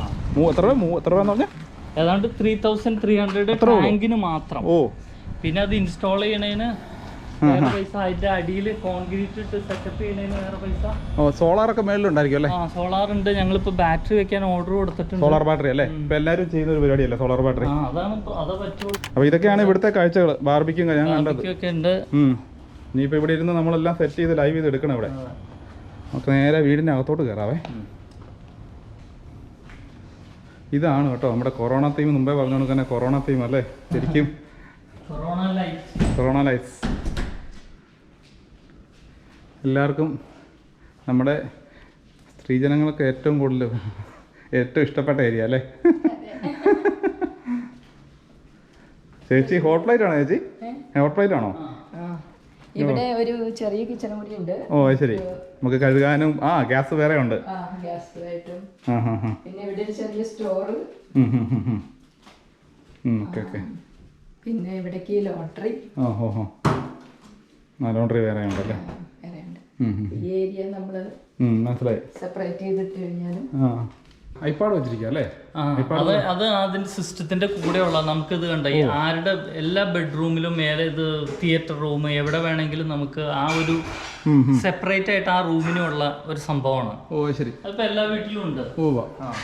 എത്ര രൂപ? എത്ര രൂപ എന്ന് പറഞ്ഞാൽ ഏതാണ്ട് ത്രീ തൗസൻഡ് ത്രീ ഹൺഡ്രഡ് ടാങ്കിന് മാത്രം. ഓ. പിന്നെ അത് ഇൻസ്റ്റാൾ ചെയ്യണതിന് വേറെ പൈസ അതിന്റെ അടിയിൽ കോൺക്രീറ്റ് ഇട്ട് സെറ്റപ്പ് ചെയ്യണതിന് വേറെ പൈസ. ഓ സോളാറൊക്കെ മേളിലുണ്ടായിരിക്കും അല്ലേ? ആ സോളാർ ഉണ്ട്. ഞങ്ങളിപ്പോ ബാറ്ററി വെക്കാൻ ഓർഡർ കൊടുത്തിട്ടുണ്ട്. സോളാർ ബാറ്ററി അല്ലേ? ഇപ്പൊ എല്ലാവരും ചെയ്യുന്ന ഒരു പരിപാടിയല്ലേ സോളാർ ബാറ്ററി ആ അതാണ് ഇപ്പൊ- അതേ പറ്റുള്ളൂ. അപ്പൊ ഇതൊക്കെയാണ് ഇവിടുത്തെ കാഴ്ചകൾ ബാർബിക്കും ഞാൻ കണ്ടത്. ഒക്കെ ഉണ്ട്. ഉം. ഇനിയിപ്പോ ഇവിടെ ഇരുന്ന് നമ്മളെല്ലാം സെറ്റ് ചെയ്ത് ലൈവ് ചെയ്ത് എടുക്കണം ഇവിടെ. നമുക്ക് നേരെ വീടിന്റെ അകത്തോട്ട് കയറാവേ ഇതാണ് കേട്ടോ നമ്മുടെ കൊറോണ തീം മുമ്പേ പറഞ്ഞുകൊണ്ട് തന്നെ കൊറോണ തീം അല്ലേ? ശരിക്കും. കൊറോണ ലൈറ്റ് കൊറോണ ലൈറ്റ്സ് എല്ലാവർക്കും നമ്മുടെ സ്ത്രീജനങ്ങൾക്ക് ഏറ്റവും കൂടുതൽ ഏറ്റവും ഇഷ്ടപ്പെട്ട ഏരിയ അല്ലേ? ചേച്ചി ഹോട്ട് പ്ലേറ്റ് ആണോ ചേച്ചി? ഹോട്ട് പ്ലേറ്റ് ആണോ? ഇവിടെ ഒരു ചെറിയ കിച്ചൺ കൂടി ഉണ്ട്. ഓ ശരി. നമുക്ക് കഴുകാനും ആ ഗ്യാസ് വേറെ ഉണ്ട്. പിന്നെ ഇവിടെ ഒരു ചെറിയ സ്റ്റോർ പിന്നെ ഇവിടേക്ക് ലോട്ടറി ഓ ഹോ ലോണ്ടറി വേറെ ഉണ്ടല്ലേ? ഈ ഏരിയ നമ്മൾ ഉം, മനസ്സിലായി. സെപ്പറേറ്റ് ചെയ്തിട്ട് കഴിഞ്ഞാലും ആ. ഐപാഡ് വെച്ചിരിക്കുക അല്ലേ? ആ, അത് അത് അതിന്റെ സിസ്റ്റത്തിന്റെ കൂടെയുള്ള നമുക്ക് ഇത് കണ്ട? ഈ ആരുടെ എല്ലാ ബെഡ്റൂമിലും മേലെ ഇത് തിയേറ്റർ റൂം എവിടെ വേണമെങ്കിലും നമുക്ക് ആ ഒരു. സെപ്പറേറ്റ് ആയിട്ട് ആ റൂമിനുള്ള ഒരു സംഭവമാണ്. ഓ അത് ശരി. അതിപ്പോ എല്ലാ വീട്ടിലും ഉണ്ട്.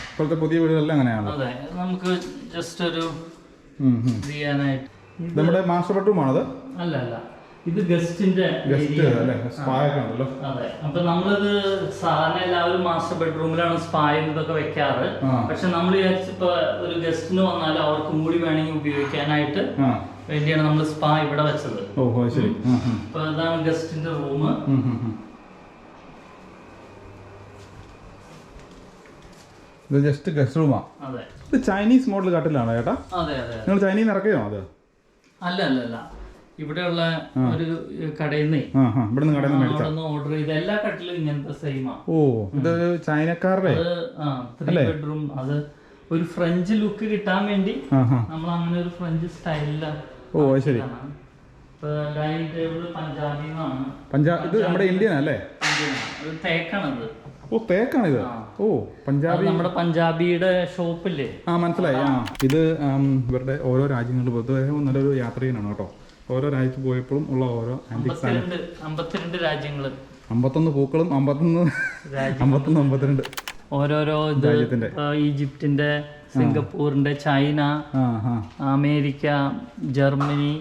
ഇപ്പോഴത്തെ പുതിയ വീടുകളിലും അങ്ങനെയാണ് അതെ നമുക്ക് ജസ്റ്റ് ഒരു. ചെയ്യാനായിട്ട്. നമ്മുടെ മാസ്റ്റർ ബെഡ്റൂം ആണത് അല്ല അല്ല. ഇത് ഗസ്റ്റിന്റെ ഉണ്ടല്ലോ അതെ. അപ്പൊ നമ്മളിത് സാധാരണ എല്ലാവരും മാസ്റ്റർ ബെഡ്റൂമിലാണ് സ്പായും ഇതൊക്കെ വെക്കാറ്. പക്ഷെ നമ്മൾ വിചാരിച്ചിപ്പോ ഒരു ഗസ്റ്റിന് വന്നാൽ അവർക്കും കൂടി വേണമെങ്കിൽ ഉപയോഗിക്കാനായിട്ട് വേണ്ടിയാണ് നമ്മൾ സ്പാ ഇവിടെ വെച്ചത്. ഓ ഓ ശരി. അപ്പൊ അതാണ് ഗസ്റ്റിന്റെ റൂം. ഇത് ജസ്റ്റ് ഗസ്റ്റ് റൂമാ അതെ. ഇത് ചൈനീസ് മോഡൽ കട്ടിലാണോ ചേട്ടാ. നിങ്ങൾ ചൈനീസ് ഇറക്കിയോ അത്? അല്ല അല്ല അല്ല. ഇവിടെയുള്ള ഒരു കടയിൽ നിന്നേ ഓർഡർ ചെയ്ത എല്ലാ കട്ടിലും ഇങ്ങനത്തെ സെയിം ഓ ഇത് ചൈനക്കാരുടെ? ത്രീ ബെഡ്റൂം അത് ഒരു ഫ്രഞ്ച് ലുക്ക് കിട്ടാൻ വേണ്ടി നമ്മൾ അങ്ങനെ ഒരു ഫ്രഞ്ച് സ്റ്റൈലിലാണ് ഓ ശരി. പഞ്ചാബ് ഇത് നമ്മുടെ ഇന്ത്യൻ അല്ലേ? തേക്കാണത്. ഓ തേക്കാണിത് ഓ പഞ്ചാബി നമ്മുടെ പഞ്ചാബിയുടെ ഷോപ്പില്ലേ ആ മനസ്സിലായി. ആ. ഇത് ഇവരുടെ ഓരോ രാജ്യങ്ങളിൽ പൊതുവെ നല്ലൊരു യാത്ര ചെയ്യാനാണ് കേട്ടോ. ഓരോ രാജ്യത്ത് പോയപ്പോഴും ഉള്ള ഓരോ ആന്റിക്സ് ആണ് അമ്പത്തിരണ്ട് രാജ്യങ്ങൾ അമ്പത്തൊന്ന് പൂക്കളും അമ്പത്തൊന്ന് അമ്പത്തൊന്ന് അമ്പത്തിരണ്ട് ഓരോരോ രാജ്യത്തിന്റെ. ഈജിപ്തിന്റെ സിംഗപ്പൂരിന്റെ ചൈന അമേരിക്ക ജർമ്മനി.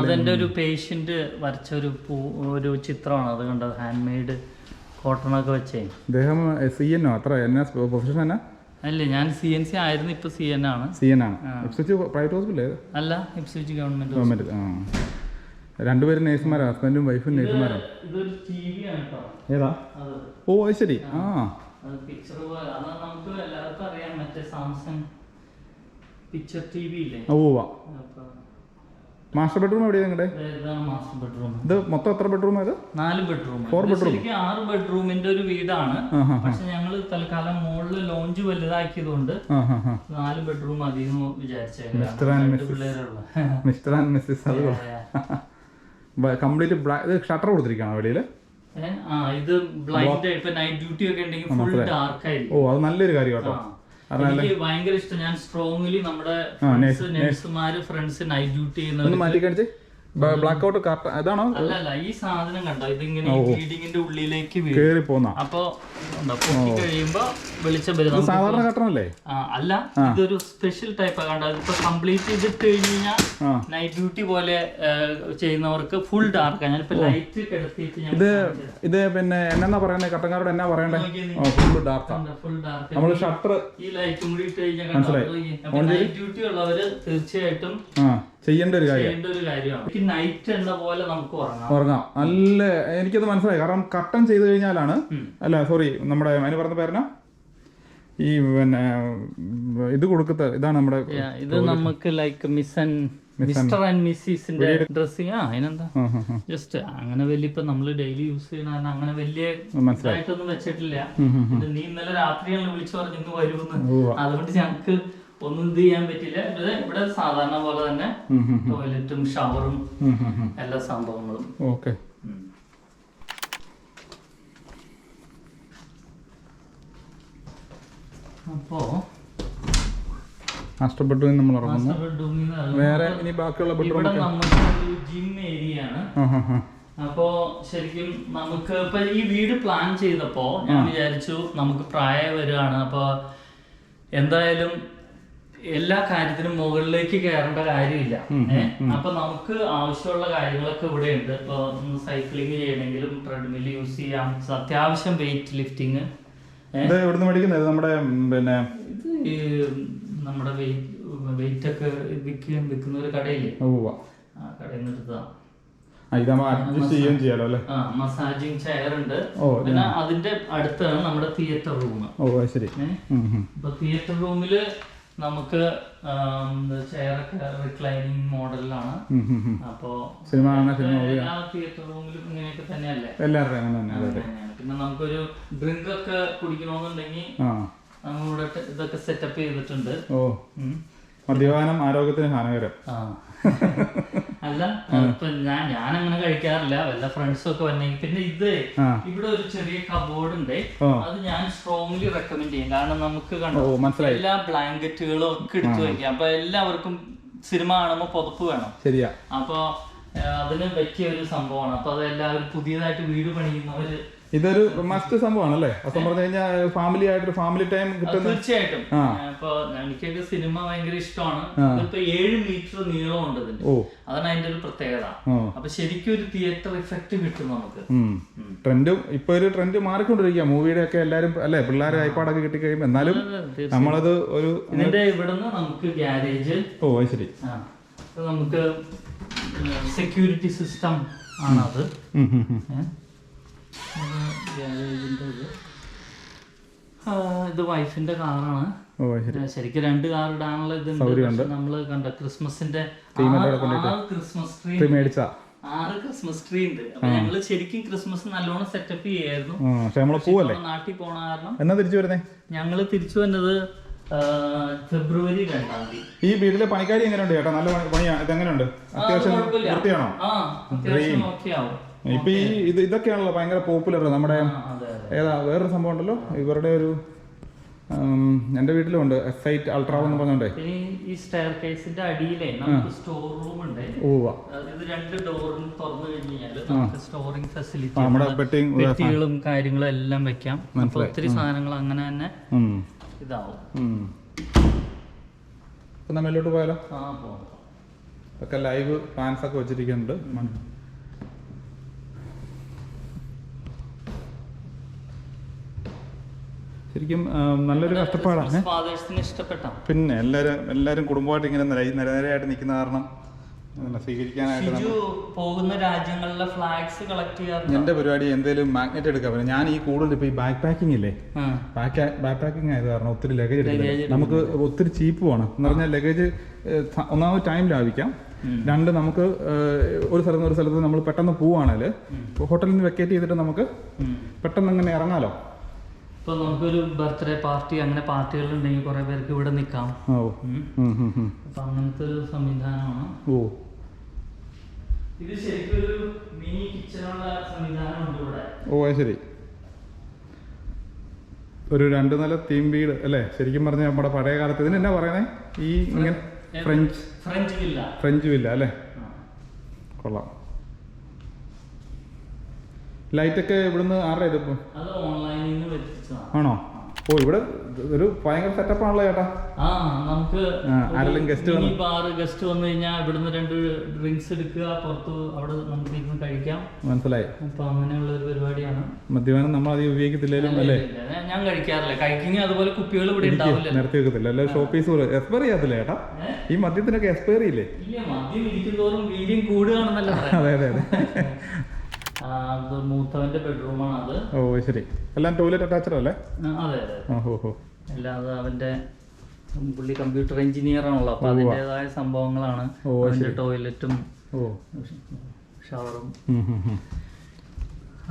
അതിന്റെ ഒരു പേഷ്യന്റ് വരച്ച ഒരു പൂ ഒരു ചിത്രമാണ്. അത് കണ്ടത് ഹാൻഡ് മെയ്ഡ് കോട്ടണൊക്കെ വെച്ചേ. അദ്ദേഹം സി എൻ ഒ അത്ര എന്നാ പ്രൊഫഷൻ എന്നാ അല്ലേ ഞാൻ സി എൻ സി ആയിരുന്നു ഇപ്പൊ സി എൻ ആണ്. സി എൻ ആണ്. എക്സ്പെക്റ്റ് പ്രൈവറ്റ് ഹോസ്പിറ്റൽ അല്ല ഇപ്സിച്ച് ഗവൺമെന്റ് ഗവൺമെന്റ് ആ. രണ്ടുപേരും നേഴ്സുമാരാണ് ഹസ്ബൻഡും വൈഫും നേഴ്സുമാരാണ് ഏതാ? ഓ അത് ശരി. ആ. പിക്ചർ പോലെ നമുക്ക് എല്ലാവർക്കും അറിയാം. മറ്റേ സാംസങ് പിക്ചർ ടി വി ഇല്ലേ? ഓ മാസ്റ്റർ ബെഡ്റൂം എവിടെയാണ് നിങ്ങളുടെ മാസ്റ്റർ ബെഡ്റൂം ഇത് മൊത്തം എത്ര ബെഡ്റൂം ഇത്? നാല് ബെഡ്റൂം ഫോർ ബെഡ്റൂം ആറ് ബെഡ്റൂമിന്റെ ഒരു വീടാണ്. പക്ഷെ ഞങ്ങൾ തൽക്കാലം മുകളിൽ ലോഞ്ച് വലുതാക്കിയതുകൊണ്ട് നാല് ബെഡ്റൂം അധികം mister and missus complete black ഇത് ഷട്ടർ കൊടുത്തിരിക്കുകയാണ് വെളിയിൽ ഇത് ബ്ലൈൻഡ് ഇപ്പൊ നൈറ്റ് ഡ്യൂട്ടി ഒക്കെ ഉണ്ടെങ്കിൽ ഫുൾ ഡാർക്ക് ആയിരിക്കും. ഓ അത് നല്ലൊരു കാര്യം കേട്ടോ. എനിക്ക് ഭയങ്കര ഇഷ്ടം. ഞാൻ സ്ട്രോങ്ലി നമ്മുടെ ഫ്രണ്ട്സ് നഴ്സുമാര് ഫ്രണ്ട്സ് നൈറ്റ് ഡ്യൂട്ടി ചെയ്യുന്ന ബ്ലാക്ക് ഔട്ട് കറക്റ്റ് അതാണോ? അല്ല അല്ല ഈ സാധനം കണ്ടോ? ഇതിങ്ങനെ ബിൽഡിങ്ങിന്റെ ഉള്ളിലേക്ക് കേറി പോന്നാ അപ്പൊ കഴിയുമ്പോ വെളിച്ചം വരും. സാധാരണ കട്ടണല്ലേ? അല്ല ഇതൊരു സ്പെഷ്യൽ ടൈപ്പ് കണ്ടോ? ഇപ്പൊ കംപ്ലീറ്റ് ചെയ്തിട്ട് കഴിഞ്ഞു കഴിഞ്ഞാൽ നൈറ്റ് ഡ്യൂട്ടി പോലെ ചെയ്യുന്നവർക്ക് ഫുൾ ഡാർക്ക് ഞാനിപ്പോ ലൈറ്റ് കിടത്തിയിട്ട് ഇത് ഇത് പിന്നെ എന്നാ പറയുന്നത് കട്ടൻകാരോട് എന്നാ പറയണ്ടേ? ഫുൾ ഡാർക്ക് നമ്മൾ ഷട്ടർ ഈ ലൈറ്റ് കൂടി ഇട്ട് കഴിഞ്ഞാൽ നൈറ്റ് ഡ്യൂട്ടി ഉള്ളവര് തീർച്ചയായിട്ടും ചെയ്യേണ്ട ഒരു കാര്യം. ചെയ്യേണ്ട ഒരു കാര്യമാണ്. നൈറ്റ് എന്ന പോലെ നമുക്ക് ഉറങ്ങാം. ഉറങ്ങാം. നല്ല എനിക്കത് മനസ്സിലായി. കാരണം കട്ടൻ ചെയ്ത് കഴിഞ്ഞാലാണ് അല്ല സോറി നമ്മുടെ അതിന് പറഞ്ഞ പേരന ഈ പിന്നെ ഇത് കൊടുക്കത്ത ഇതാണ് നമ്മുടെ ഇത് നമുക്ക് like miss and mister and മിസ്സിന്റെ dressing ആ അതിനെന്താ. ജസ്റ്റ് അങ്ങനെ വലിയ ഇപ്പൊ നമ്മൾ ഡെയിലി യൂസ് ചെയ്യണ അങ്ങനെ വലിയ ഇതായിട്ടൊന്നും വെച്ചിട്ടില്ല. നീ ഇന്നലെ രാത്രിയാണ് വിളിച്ചു പറഞ്ഞു ഇന്ന് വരുമെന്ന്. അതുകൊണ്ട് ഞങ്ങൾക്ക് ഒന്നും ഇത് ചെയ്യാൻ പറ്റില്ല. ഇവിടെ ഇവിടെ സാധാരണ പോലെ തന്നെ ടോയ്ലറ്റും ഷവറും. എല്ലാ സംഭവങ്ങളും. ഓക്കെ. അപ്പോ മാസ്റ്റർ ബെഡ്റൂമിൽ നമ്മൾ ഇറങ്ങുന്നു. വേറെ ഇനി ബാക്കിയുള്ള ബെഡ്റൂം ഇവിടെ നമുക്ക് ജിം ഏരിയ ആണ് അപ്പോ ശരിക്കും നമുക്ക് ഇപ്പൊ ഈ വീട് പ്ലാൻ ചെയ്തപ്പോ ഞാൻ വിചാരിച്ചു നമുക്ക് പ്രായം വരികയാണ്. അപ്പൊ എന്തായാലും എല്ലാ കാര്യത്തിനും മുകളിലേക്ക് കയറേണ്ട കാര്യമില്ല? അപ്പൊ നമുക്ക് ആവശ്യമുള്ള കാര്യങ്ങളൊക്കെ ഇവിടെ ഉണ്ട് ഇപ്പൊ സൈക്ലിംഗ് ചെയ്യണമെങ്കിലും ട്രെഡ്മിൽ യൂസ് ചെയ്യാം. അത്യാവശ്യം വെയിറ്റ് ലിഫ്റ്റിംഗ് എവിടുന്ന് മേടിക്കുന്നത്? നമ്മുടെ പിന്നെ ഇത് നമ്മുടെ വെയിറ്റ് ഒക്കെ വിൽക്കുകയും വിൽക്കുന്ന ഒരു കടയില്ലേ. ആ കടയിൽ നിന്ന് എടുത്തതാണ് മസാജിങ് ചെയർ ഉണ്ട്. പിന്നെ അതിന്റെ അടുത്താണ് നമ്മുടെ തിയേറ്റർ റൂം ഓ ശരി. അപ്പൊ തിയേറ്റർ റൂമിൽ നമുക്ക് ചെയറൊക്കെ റിക്ലൈനിങ് മോഡലിലാണ്. അപ്പോ സിനിമ എല്ലാ തിയേറ്റർ റൂമിലും ഇങ്ങനെയൊക്കെ തന്നെയല്ലേ? എല്ലാവരുടെയും അങ്ങനെ തന്നെ അതെ അതെ. അങ്ങനെയാണ്. പിന്നെ നമുക്കൊരു ഡ്രിങ്ക് ഒക്കെ കുടിക്കണമെന്നുണ്ടെങ്കിൽ നമ്മളിവിടെ ഇതൊക്കെ സെറ്റപ്പ് ചെയ്തിട്ടുണ്ട്. ഓ. മദ്യപാനം ആരോഗ്യത്തിന് ഹാനികരം. ആ. *laughs* അല്ല ഇപ്പൊ ഞാൻ ഞാൻ അങ്ങനെ കഴിക്കാറില്ല. വല്ല ഫ്രണ്ട്സും ഒക്കെ വന്നെങ്കിൽ പിന്നെ ഇത് ഇവിടെ ഒരു ചെറിയ കബോർഡ് ഉണ്ട്. അത് ഞാൻ സ്ട്രോങ്ലി റെക്കമെൻഡ് ചെയ്യും. കാരണം നമുക്ക് കണ്ടോ മനസ്സിലായി. എല്ലാ ബ്ലാങ്കറ്റുകളും ഒക്കെ എടുത്തു വയ്ക്കാം അപ്പൊ എല്ലാവർക്കും സിനിമ കാണുമ്പോൾ പുതപ്പ് വേണം. ശരിയാ. അപ്പൊ അതിന് പറ്റിയ ഒരു സംഭവമാണ്. അപ്പൊ അതെല്ലാവരും പുതിയതായിട്ട് വീട് പണിയുന്നവര് ഇതൊരു മസ്റ്റ് സംഭവമാണ് അല്ലേ അപ്പം പറഞ്ഞു കഴിഞ്ഞാൽ ഫാമിലി ആയിട്ട് ഫാമിലി ടൈം കിട്ടുന്ന തീർച്ചയായിട്ടും. ഇപ്പൊ എനിക്കൊക്കെ സിനിമ ഭയങ്കര ഇഷ്ടമാണ്. ഇപ്പൊ ഏഴ് മീറ്റർ നീളമുണ്ട് ഇതിന്റെ അതാണ് അതിന്റെ ഒരു പ്രത്യേകത. അപ്പൊ ശരിക്കും ഒരു തിയേറ്റർ ഇഫക്റ്റ് കിട്ടും നമുക്ക്. ട്രെൻഡും ഇപ്പൊ ഒരു ട്രെൻഡ് മാറിക്കൊണ്ടിരിക്കുക മൂവിയുടെ ഒക്കെ എല്ലാരും അല്ലെ പിള്ളേർ കിട്ടി കഴിയുമ്പോ എന്നാലും നമ്മളത് ഒരു ഇതിന്റെ ഇവിടുന്ന് നമുക്ക് ഗ്യാരേജ് ഓ ശരി. നമുക്ക് സെക്യൂരിറ്റി സിസ്റ്റം ആണത്? ഇത് വൈഫിന്റെ കാറാണ് ശരിക്കും രണ്ട് കാർ ഇടാനുള്ള ഇതുണ്ട്. നമ്മൾ കണ്ട ക്രിസ്മസിന്റെ ക്രിസ്മസ് ട്രീ മേടിച്ചാ ആറ് ക്രിസ്മസ് ട്രീ ഉണ്ട്. അപ്പൊ ഞങ്ങൾ ശരിക്കും ക്രിസ്മസ് നല്ലോണം സെറ്റപ്പ് ചെയ്യായിരുന്നു. നാട്ടിൽ പോണ കാരണം എന്നാ തിരിച്ചു വരുന്നേ? ഞങ്ങൾ തിരിച്ചു വന്നത് ഫെബ്രുവരി രണ്ടാം തീയതി. ഈ വീട്ടിലെ പണിക്കാരി എങ്ങനെയുണ്ട് ചേട്ടാ? നല്ല പണിയാണ് പണിയാ? ഇതെങ്ങനെയുണ്ട്? അത്യാവശ്യം വൃത്തിയാണോ? ആവും. ഇപ്പൊ ഈ ഇത് ഇതൊക്കെയാണല്ലോ ഭയങ്കര പോപ്പുലർ നമ്മുടെ ഏതാ വേറൊരു സംഭവം ഉണ്ടല്ലോ? ഇവരുടെ ഒരു എന്റെ വീട്ടിലും ഉണ്ട് എഫ് ഐറ്റ് അൾട്രാ എന്ന് പറഞ്ഞോണ്ടേ. ഈ സ്റ്റെയർ കേസിന്റെ അടിയിലേ നമുക്ക് സ്റ്റോർ റൂം ഉണ്ട്. ഇത് രണ്ട് ഡോറും തുറന്നു കഴിഞ്ഞാൽ നമുക്ക് സ്റ്റോറിംഗ് ഫെസിലിറ്റി നമ്മുടെ പെട്ടികളും കാര്യങ്ങളും എല്ലാം വെക്കാം. ഒത്തിരി സാധനങ്ങൾ അങ്ങനെ തന്നെ ഇതാവും. ഇപ്പൊ മേലോട്ട് പോയാലോ? ആ പോകാം ഒക്കെ ലൈവ് ഫാൻസ് ഒക്കെ വെച്ചിരിക്കുന്നുണ്ട്. ശരിക്കും നല്ലൊരു കഷ്ടപ്പാടാണ്. പിന്നെ എല്ലാരും എല്ലാരും കുടുംബമായിട്ട് ഇങ്ങനെ നിര- നിരനിരയായിട്ട് നിൽക്കുന്ന കാരണം സ്വീകരിക്കാനായിട്ട് ഷിജു പോകുന്ന രാജ്യങ്ങളിലെ ഫ്ലാഗ്സ് കളക്ട് ചെയ്യാറുണ്ട്? എന്റെ പരിപാടി എന്തെങ്കിലും മാഗ്നറ്റ് എടുക്കാൻ പറ്റും. ഞാൻ ഈ കൂടുതൽ ഇപ്പൊ ഈ ബാക്ക് പാക്കിംഗ് ഇല്ലേ? ബാക്ക് ബാക്ക് പാക്കിംഗ് ആയത് കാരണം ഒത്തിരി ലഗേജ് എടുക്കില്ല നമുക്ക് ഒത്തിരി ചീപ്പ് വേണം. എന്ന് പറഞ്ഞാൽ ലഗേജ് ഒന്നാമത് ടൈം ലാഭിക്കാം. രണ്ട് നമുക്ക് ഒരു സ്ഥലത്ത് ഒരു സ്ഥലത്ത് നമ്മൾ പെട്ടെന്ന് പോവാണേൽ ഹോട്ടലിൽ നിന്ന് വെക്കേറ്റ് ചെയ്തിട്ട് നമുക്ക് പെട്ടെന്ന് അങ്ങനെ ഇറങ്ങാലോ? ഇപ്പൊ നമുക്കൊരു ബർത്ത്ഡേ പാർട്ടി അങ്ങനെ പാർട്ടികളുണ്ടെങ്കിൽ കുറെ പേർക്ക് ഇവിടെ നിൽക്കാം. അപ്പൊ അങ്ങനത്തെ ഒരു സംവിധാനമാണ്. ഓ. ഇത് മിനി കിച്ചണുള്ള സംവിധാനമുണ്ട് ഇവിടെ. ഓ അത് ശരി. ഒരു രണ്ട് നില തീം വീട് അല്ലേ? ശരിക്കും പറഞ്ഞാൽ നമ്മുടെ പഴയ കാലത്ത് ഇതിന് എന്നാ പറയണേ ഈ ഇങ്ങനെ French French villa French villa അല്ലേ? കൊള്ളാം. ലൈറ്റൊക്കെ ഇവിടുന്ന് ആരുടെ വെച്ചിട്ടാണ് ആണോ? ഓ ഇവിടെ ഒരു ഭയങ്കര സെറ്റപ്പ് ആണല്ലോ ചേട്ടാ. ആ നമുക്ക് ആരെങ്കിലും ഗസ്റ്റ് വന്നു? ബാർ ഗസ്റ്റ് വന്നു കഴിഞ്ഞാൽ ഇവിടുന്ന് രണ്ട് ഡ്രിങ്ക്സ് എടുക്കുക പുറത്ത് അവിടെ നമുക്ക് ഇരുന്ന് കഴിക്കാം. മനസ്സിലായി. അപ്പൊ അങ്ങനെയുള്ള ഒരു പരിപാടിയാണ്. മദ്യപാനം നമ്മൾ അധികം ഉപയോഗിക്കത്തില്ലേലും അല്ലേ? ഞാൻ- കഴിക്കാറില്ല. കഴിക്കുന്ന അതുപോലെ കുപ്പികൾ ഇവിടെ ഉണ്ടാവില്ല നിർത്തി വെക്കത്തില്ല. അല്ലെ ഷോപ്പീസ് എക്സ്പയർ ചെയ്യാത്തില്ല ചേട്ടാ? ഈ മദ്യത്തിനൊക്കെ എക്സ്പയർ ഇല്ലേ മദ്യം ഇരിക്കുന്നതോറും വീര്യം കൂടുകയാണെന്നല്ല *laughs* അതെ അതെ അതെ. അത് മൂത്തവന്റെ ബെഡ്റൂമാണ് അത്. ഓ ശരി. എല്ലാം ടോയ്ലറ്റ് അറ്റാച്ച്ഡ് അല്ലേ? അതെ അതെ. ഓഹോ അല്ലാതെ അവന്റെ പുള്ളി കമ്പ്യൂട്ടർ എഞ്ചിനീയർ ആണല്ലോ അപ്പൊ അതിന്റെതായ സംഭവങ്ങളാണ് അവന്റെ ടോയ്ലറ്റും ഷവറും.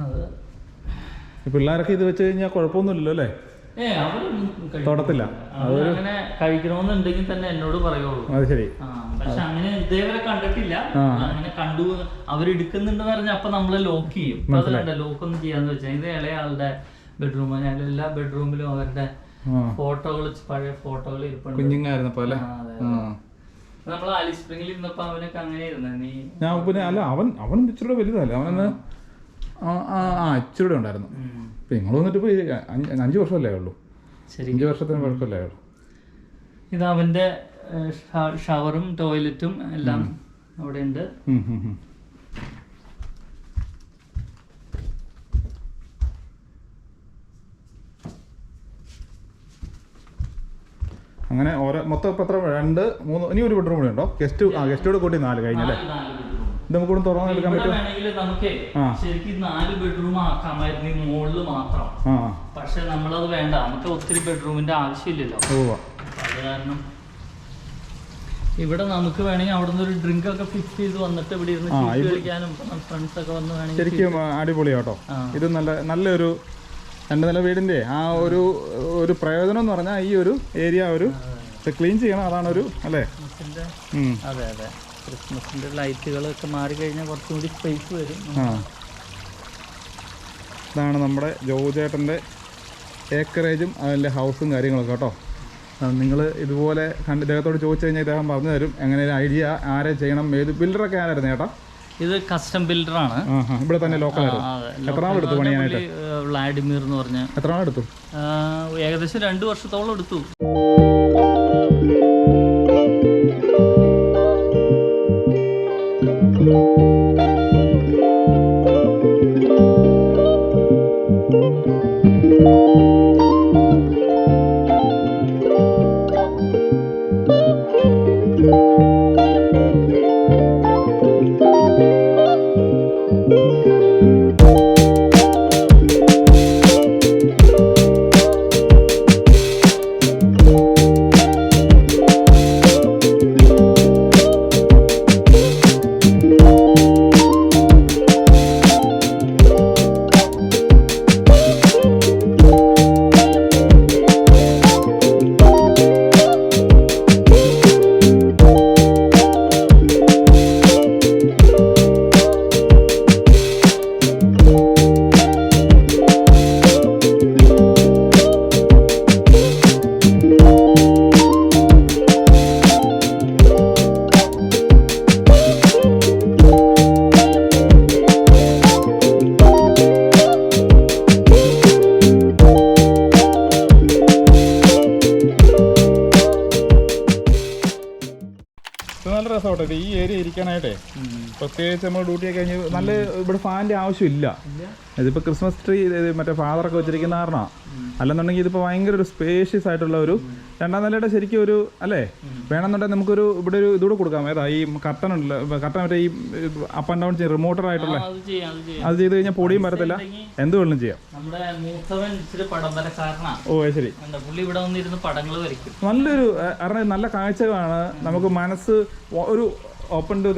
അത് പിള്ളേരൊക്കെ ഇത് വെച്ച് കഴിഞ്ഞാൽ കുഴപ്പമൊന്നുമില്ലല്ലോ അല്ലേ. തൊടത്തില്ല അങ്ങനെ കഴിക്കണമെന്നുണ്ടെങ്കിൽ തന്നെ എന്നോട് പറയുള്ളൂ. അത് ശരി. പക്ഷെ അങ്ങനെ ഇതേവരെ കണ്ടിട്ടില്ല. അങ്ങനെ കണ്ടു അവരെടുക്കുന്നുണ്ടെന്ന് പറഞ്ഞ അപ്പൊ നമ്മൾ ലോക്ക് ചെയ്യും. ഇപ്പൊ ലോക്ക് ഒന്നും ചെയ്യാന്ന് വെച്ചാൽ ഇത് ഇളയ ആളുടെ ബെഡ്റൂം ഞാൻ എല്ലാ ബെഡ്റൂമിലും അവരുടെ ഫോട്ടോകൾ പഴയ ഫോട്ടോകൾ ഇരിപ്പുണ്ട്. കുഞ്ഞുങ്ങളായിരുന്നപ്പോ അല്ലേ? നമ്മൾ ആലി സ്പ്രിംഗിൽ ഇരുന്നപ്പോ അവനൊക്കെ അങ്ങനെ ഇരുന്നു നീ ഞാൻ പിന്നെ അല്ല അവൻ അവൻ ഇച്ചിരി വലുതല്ലേ? അവനന്ന് ആ ഇച്ചിരി ഉണ്ടായിരുന്നു. അപ്പം നിങ്ങൾ വന്നിട്ട് പോയി അഞ്ച് വർഷമല്ലേ ഉള്ളൂ. ശരി. അഞ്ച് വർഷത്തിന് കുഴപ്പമല്ലേ ഉള്ളൂ. ഇത് അവന്റെ ഷവറും ടോയ്ലറ്റും എല്ലാം അവിടെ ഉണ്ട്. അങ്ങനെ ഓരോ മൊത്തം എത്ര? രണ്ട് മൂന്ന് ഇനി ഒരു ബെഡ്റൂം കൂടെ ഉണ്ടോ? ഗസ്റ്റ് ആ ഗസ്റ്റോട് കൂട്ടി നാല് കഴിഞ്ഞല്ലേ. ഇത് നമുക്ക് കൂടെ തുറന്നു എടുക്കാൻ ഇവിടെ പറ്റും നമുക്കേ ശരിക്കും നാല് ബെഡ്റൂം ആക്കാമായിരുന്നു മുകളിൽ മാത്രം. പക്ഷെ നമ്മളത് വേണ്ട നമുക്ക് ഒത്തിരി ബെഡ്റൂമിന്റെ ആവശ്യമില്ലല്ലോ. അത് കാരണം ഇവിടെ നമുക്ക് വേണമെങ്കിൽ അവിടെ നിന്ന് ഒരു ഡ്രിങ്ക് ഒക്കെ ഫിക്സ് ചെയ്ത് വന്നിട്ട് ഇവിടെ ഇരുന്ന് കളിക്കാനും ഫ്രണ്ട്സ് ഒക്കെ വന്ന് വേണമെങ്കിൽ ശരിക്കും അടിപൊളി കേട്ടോ. ഇത് നല്ല നല്ലൊരു രണ്ട് നില വീടിന്റെ ആ ഒരു ഒരു പ്രയോജനം എന്ന് പറഞ്ഞാൽ ഈ ഒരു ഏരിയ ഒരു ക്ലീൻ ചെയ്യണം. അതാണ് ഒരു അല്ലേ? അതെ അതെ. ക്രിസ്മസിന്റെ ലൈറ്റുകളൊക്കെ മാറി കഴിഞ്ഞാൽ കുറച്ചും കൂടി സ്പേസ് വരും. ആ. ഇതാണ് നമ്മുടെ ജോജേട്ടന്റെ ഏക്കറേജും അതിന്റെ ഹൗസും കാര്യങ്ങളൊക്കെ കേട്ടോ. നിങ്ങൾ ഇതുപോലെ കണ്ട് ഇദ്ദേഹത്തോട് ചോദിച്ചു കഴിഞ്ഞാൽ ഇദ്ദേഹം പറഞ്ഞു തരും. എങ്ങനെ ഒരു ഐഡിയ ആരെ ചെയ്യണം ഏത് ബിൽഡറൊക്കെ ആരായിരുന്നു ചേട്ടാ? ഇത് കസ്റ്റം ബിൽഡർ ആണ് ആ ആ. ഇവിടെ തന്നെ ലോക്കൽ എത്ര നാൾ എടുത്തു പണിയാനായിട്ട്? വ്ളാഡിമിർ എന്ന് പറഞ്ഞ. എത്ര നാൾ എടുത്തു ഏകദേശം രണ്ടു വർഷത്തോളം എടുത്തു. ആവശ്യമില്ല. ഇതിപ്പോൾ ക്രിസ്മസ് ട്രീ മറ്റേ ഫാദറൊക്കെ വെച്ചിരിക്കുന്ന കാരണമാണ് അല്ലെന്നുണ്ടെങ്കിൽ ഇതിപ്പോൾ ഭയങ്കര ഒരു സ്പേഷ്യസ് ആയിട്ടുള്ള ഒരു രണ്ടാം നിലയുടെ ശരിക്കും ഒരു അല്ലേ? വേണമെന്നുണ്ടെങ്കിൽ നമുക്കൊരു ഇവിടെ ഒരു ഇതുകൂടെ കൊടുക്കാം. ഏതാ ഈ കട്ടൺ ഉണ്ടല്ലോ കട്ടൺ മറ്റേ ഈ അപ്പ് ആൻഡ് ഡൗൺ ചെയ്യും റിമോട്ടർ ആയിട്ടുള്ള. അത് ചെയ്ത് കഴിഞ്ഞാൽ പൊടിയും വരത്തില്ല. എന്ത് വേണമെങ്കിലും ചെയ്യാം. ഓ ശരി. നല്ലൊരു കാരണം നല്ല കാഴ്ചകളാണ്. നമുക്ക് മനസ്സ് ഒരു ഓപ്പൺ ടു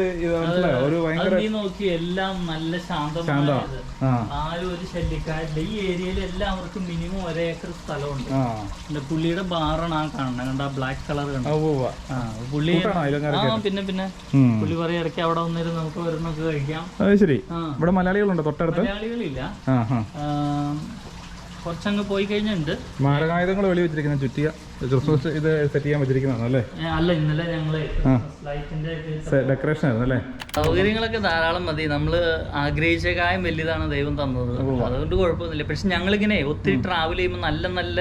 ഒരു ഭയങ്കര നോക്കി എല്ലാം നല്ല ശാന്തമാണ് ആ. ആരും ഒരു ശല്യക്കാരില്ല ഈ ഏരിയയിൽ എല്ലാവർക്കും മിനിമം ഒരേക്കർ സ്ഥലമുണ്ട്. ആ. പിന്നെ പുള്ളിയുടെ ബാറാണ് ആ കാണുന്നത്. കണ്ട? ബ്ലാക്ക് കളർ കണ്ട? പുള്ളി ആ പിന്നെ പിന്നെ. പുള്ളി പറയും ഇടയ്ക്ക് അവിടെ വന്നിരുന്ന് നമുക്ക് വരുന്നൊക്കെ കഴിക്കാം. ശരി. ഇവിടെ മലയാളികളുണ്ട് തൊട്ടടുത്ത്? മലയാളികളില്ല. കുറച്ചങ്ങ് പോയി കഴിഞ്ഞുണ്ട് മാരകായുധങ്ങൾ വെളി വെച്ചിരിക്കുന്ന ചുറ്റിയ ക്രിസ്മസ് ഇത് സെറ്റ് ചെയ്യാൻ വെച്ചിരിക്കുന്നതാണ് അല്ലേ? ഇന്നലെ ഞങ്ങൾ ഡെക്കറേഷൻ ആയിരുന്നു അല്ലേ? സൗകര്യങ്ങളൊക്കെ ധാരാളം മതി. നമ്മൾ ആഗ്രഹിച്ചേക്കായും വലിയതാണ് ദൈവം തന്നത്. അതുകൊണ്ട് കുഴപ്പമൊന്നുമില്ല. പക്ഷെ ഞങ്ങളിങ്ങനെ ഒത്തിരി ട്രാവൽ ചെയ്യുമ്പോൾ നല്ല നല്ല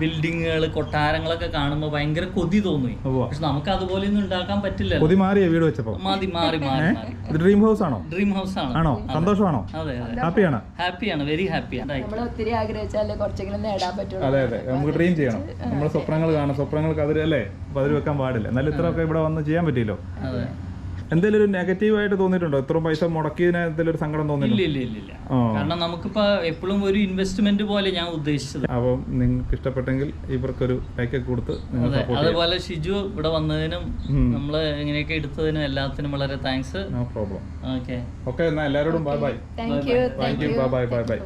ബിൽഡിങ്ങുകൾ കൊട്ടാരങ്ങളൊക്കെ കാണുമ്പോൾ ഭയങ്കര കൊതി തോന്നി പക്ഷെ നമുക്ക് അതുപോലെ ഒന്നും ഉണ്ടാക്കാൻ പറ്റില്ല കൊതി മാറിയ വീട് വെച്ചപ്പോ? മതി മാറി മാറി മാറി. ഡ്രീം ഹൗസ് ആണോ? ഡ്രീം ഹൗസ് ആണ്. ആണോ? സന്തോഷമാണോ? അതെ അതെ. ഹാപ്പിയാണ് ഹാപ്പിയാണ് വെരി ഹാപ്പിയാണ് നമ്മൾ ഒത്തിരി ആഗ്രഹിച്ചാലേ കുറച്ചെങ്കിലും നേടാൻ പറ്റുള്ളൂ. അതെ അതെ. നമുക്ക് ഡ്രീം ചെയ്യണം. നമ്മുടെ സ്വപ്നങ്ങൾ കാണാം സ്വപ്നങ്ങൾക്ക് അതിൽ അല്ലേ അതിൽ വെക്കാൻ പാടില്ല. എന്നാലും ഇത്രയൊക്കെ ഇവിടെ വന്ന് ചെയ്യാൻ പറ്റിയല്ലോ? അതെ. എന്തെങ്കിലും ഒരു നെഗറ്റീവ് ആയിട്ട് തോന്നിയിട്ടുണ്ടോ? ഇത്രയും പൈസ മുടക്കിയതിന് എന്തെങ്കിലും ഒരു സങ്കടം ഇല്ല തോന്നിയിട്ടുണ്ടോ? ഇല്ല ഇല്ല ഇല്ല ആ. കാരണം നമുക്കിപ്പോ എപ്പോഴും ഒരു ഇൻവെസ്റ്റ്മെന്റ് പോലെ ഞാൻ ഉദ്ദേശിച്ചത്. അപ്പോൾ നിങ്ങൾക്ക് ഇഷ്ടപ്പെട്ടെങ്കിൽ ഇവർക്കൊരു ലൈക്കൊക്കെ കൊടുത്ത് നിങ്ങൾ അതെ സപ്പോർട്ട് അതുപോലെ ഷിജു ഇവിടെ വന്നതിനും നമ്മൾ ഇങ്ങനെയൊക്കെ എടുത്തതിനും എല്ലാത്തിനും വളരെ thanks no problem okay okay എന്നാൽ എല്ലാവരോടും bye bye thank you thank you bye bye bye bye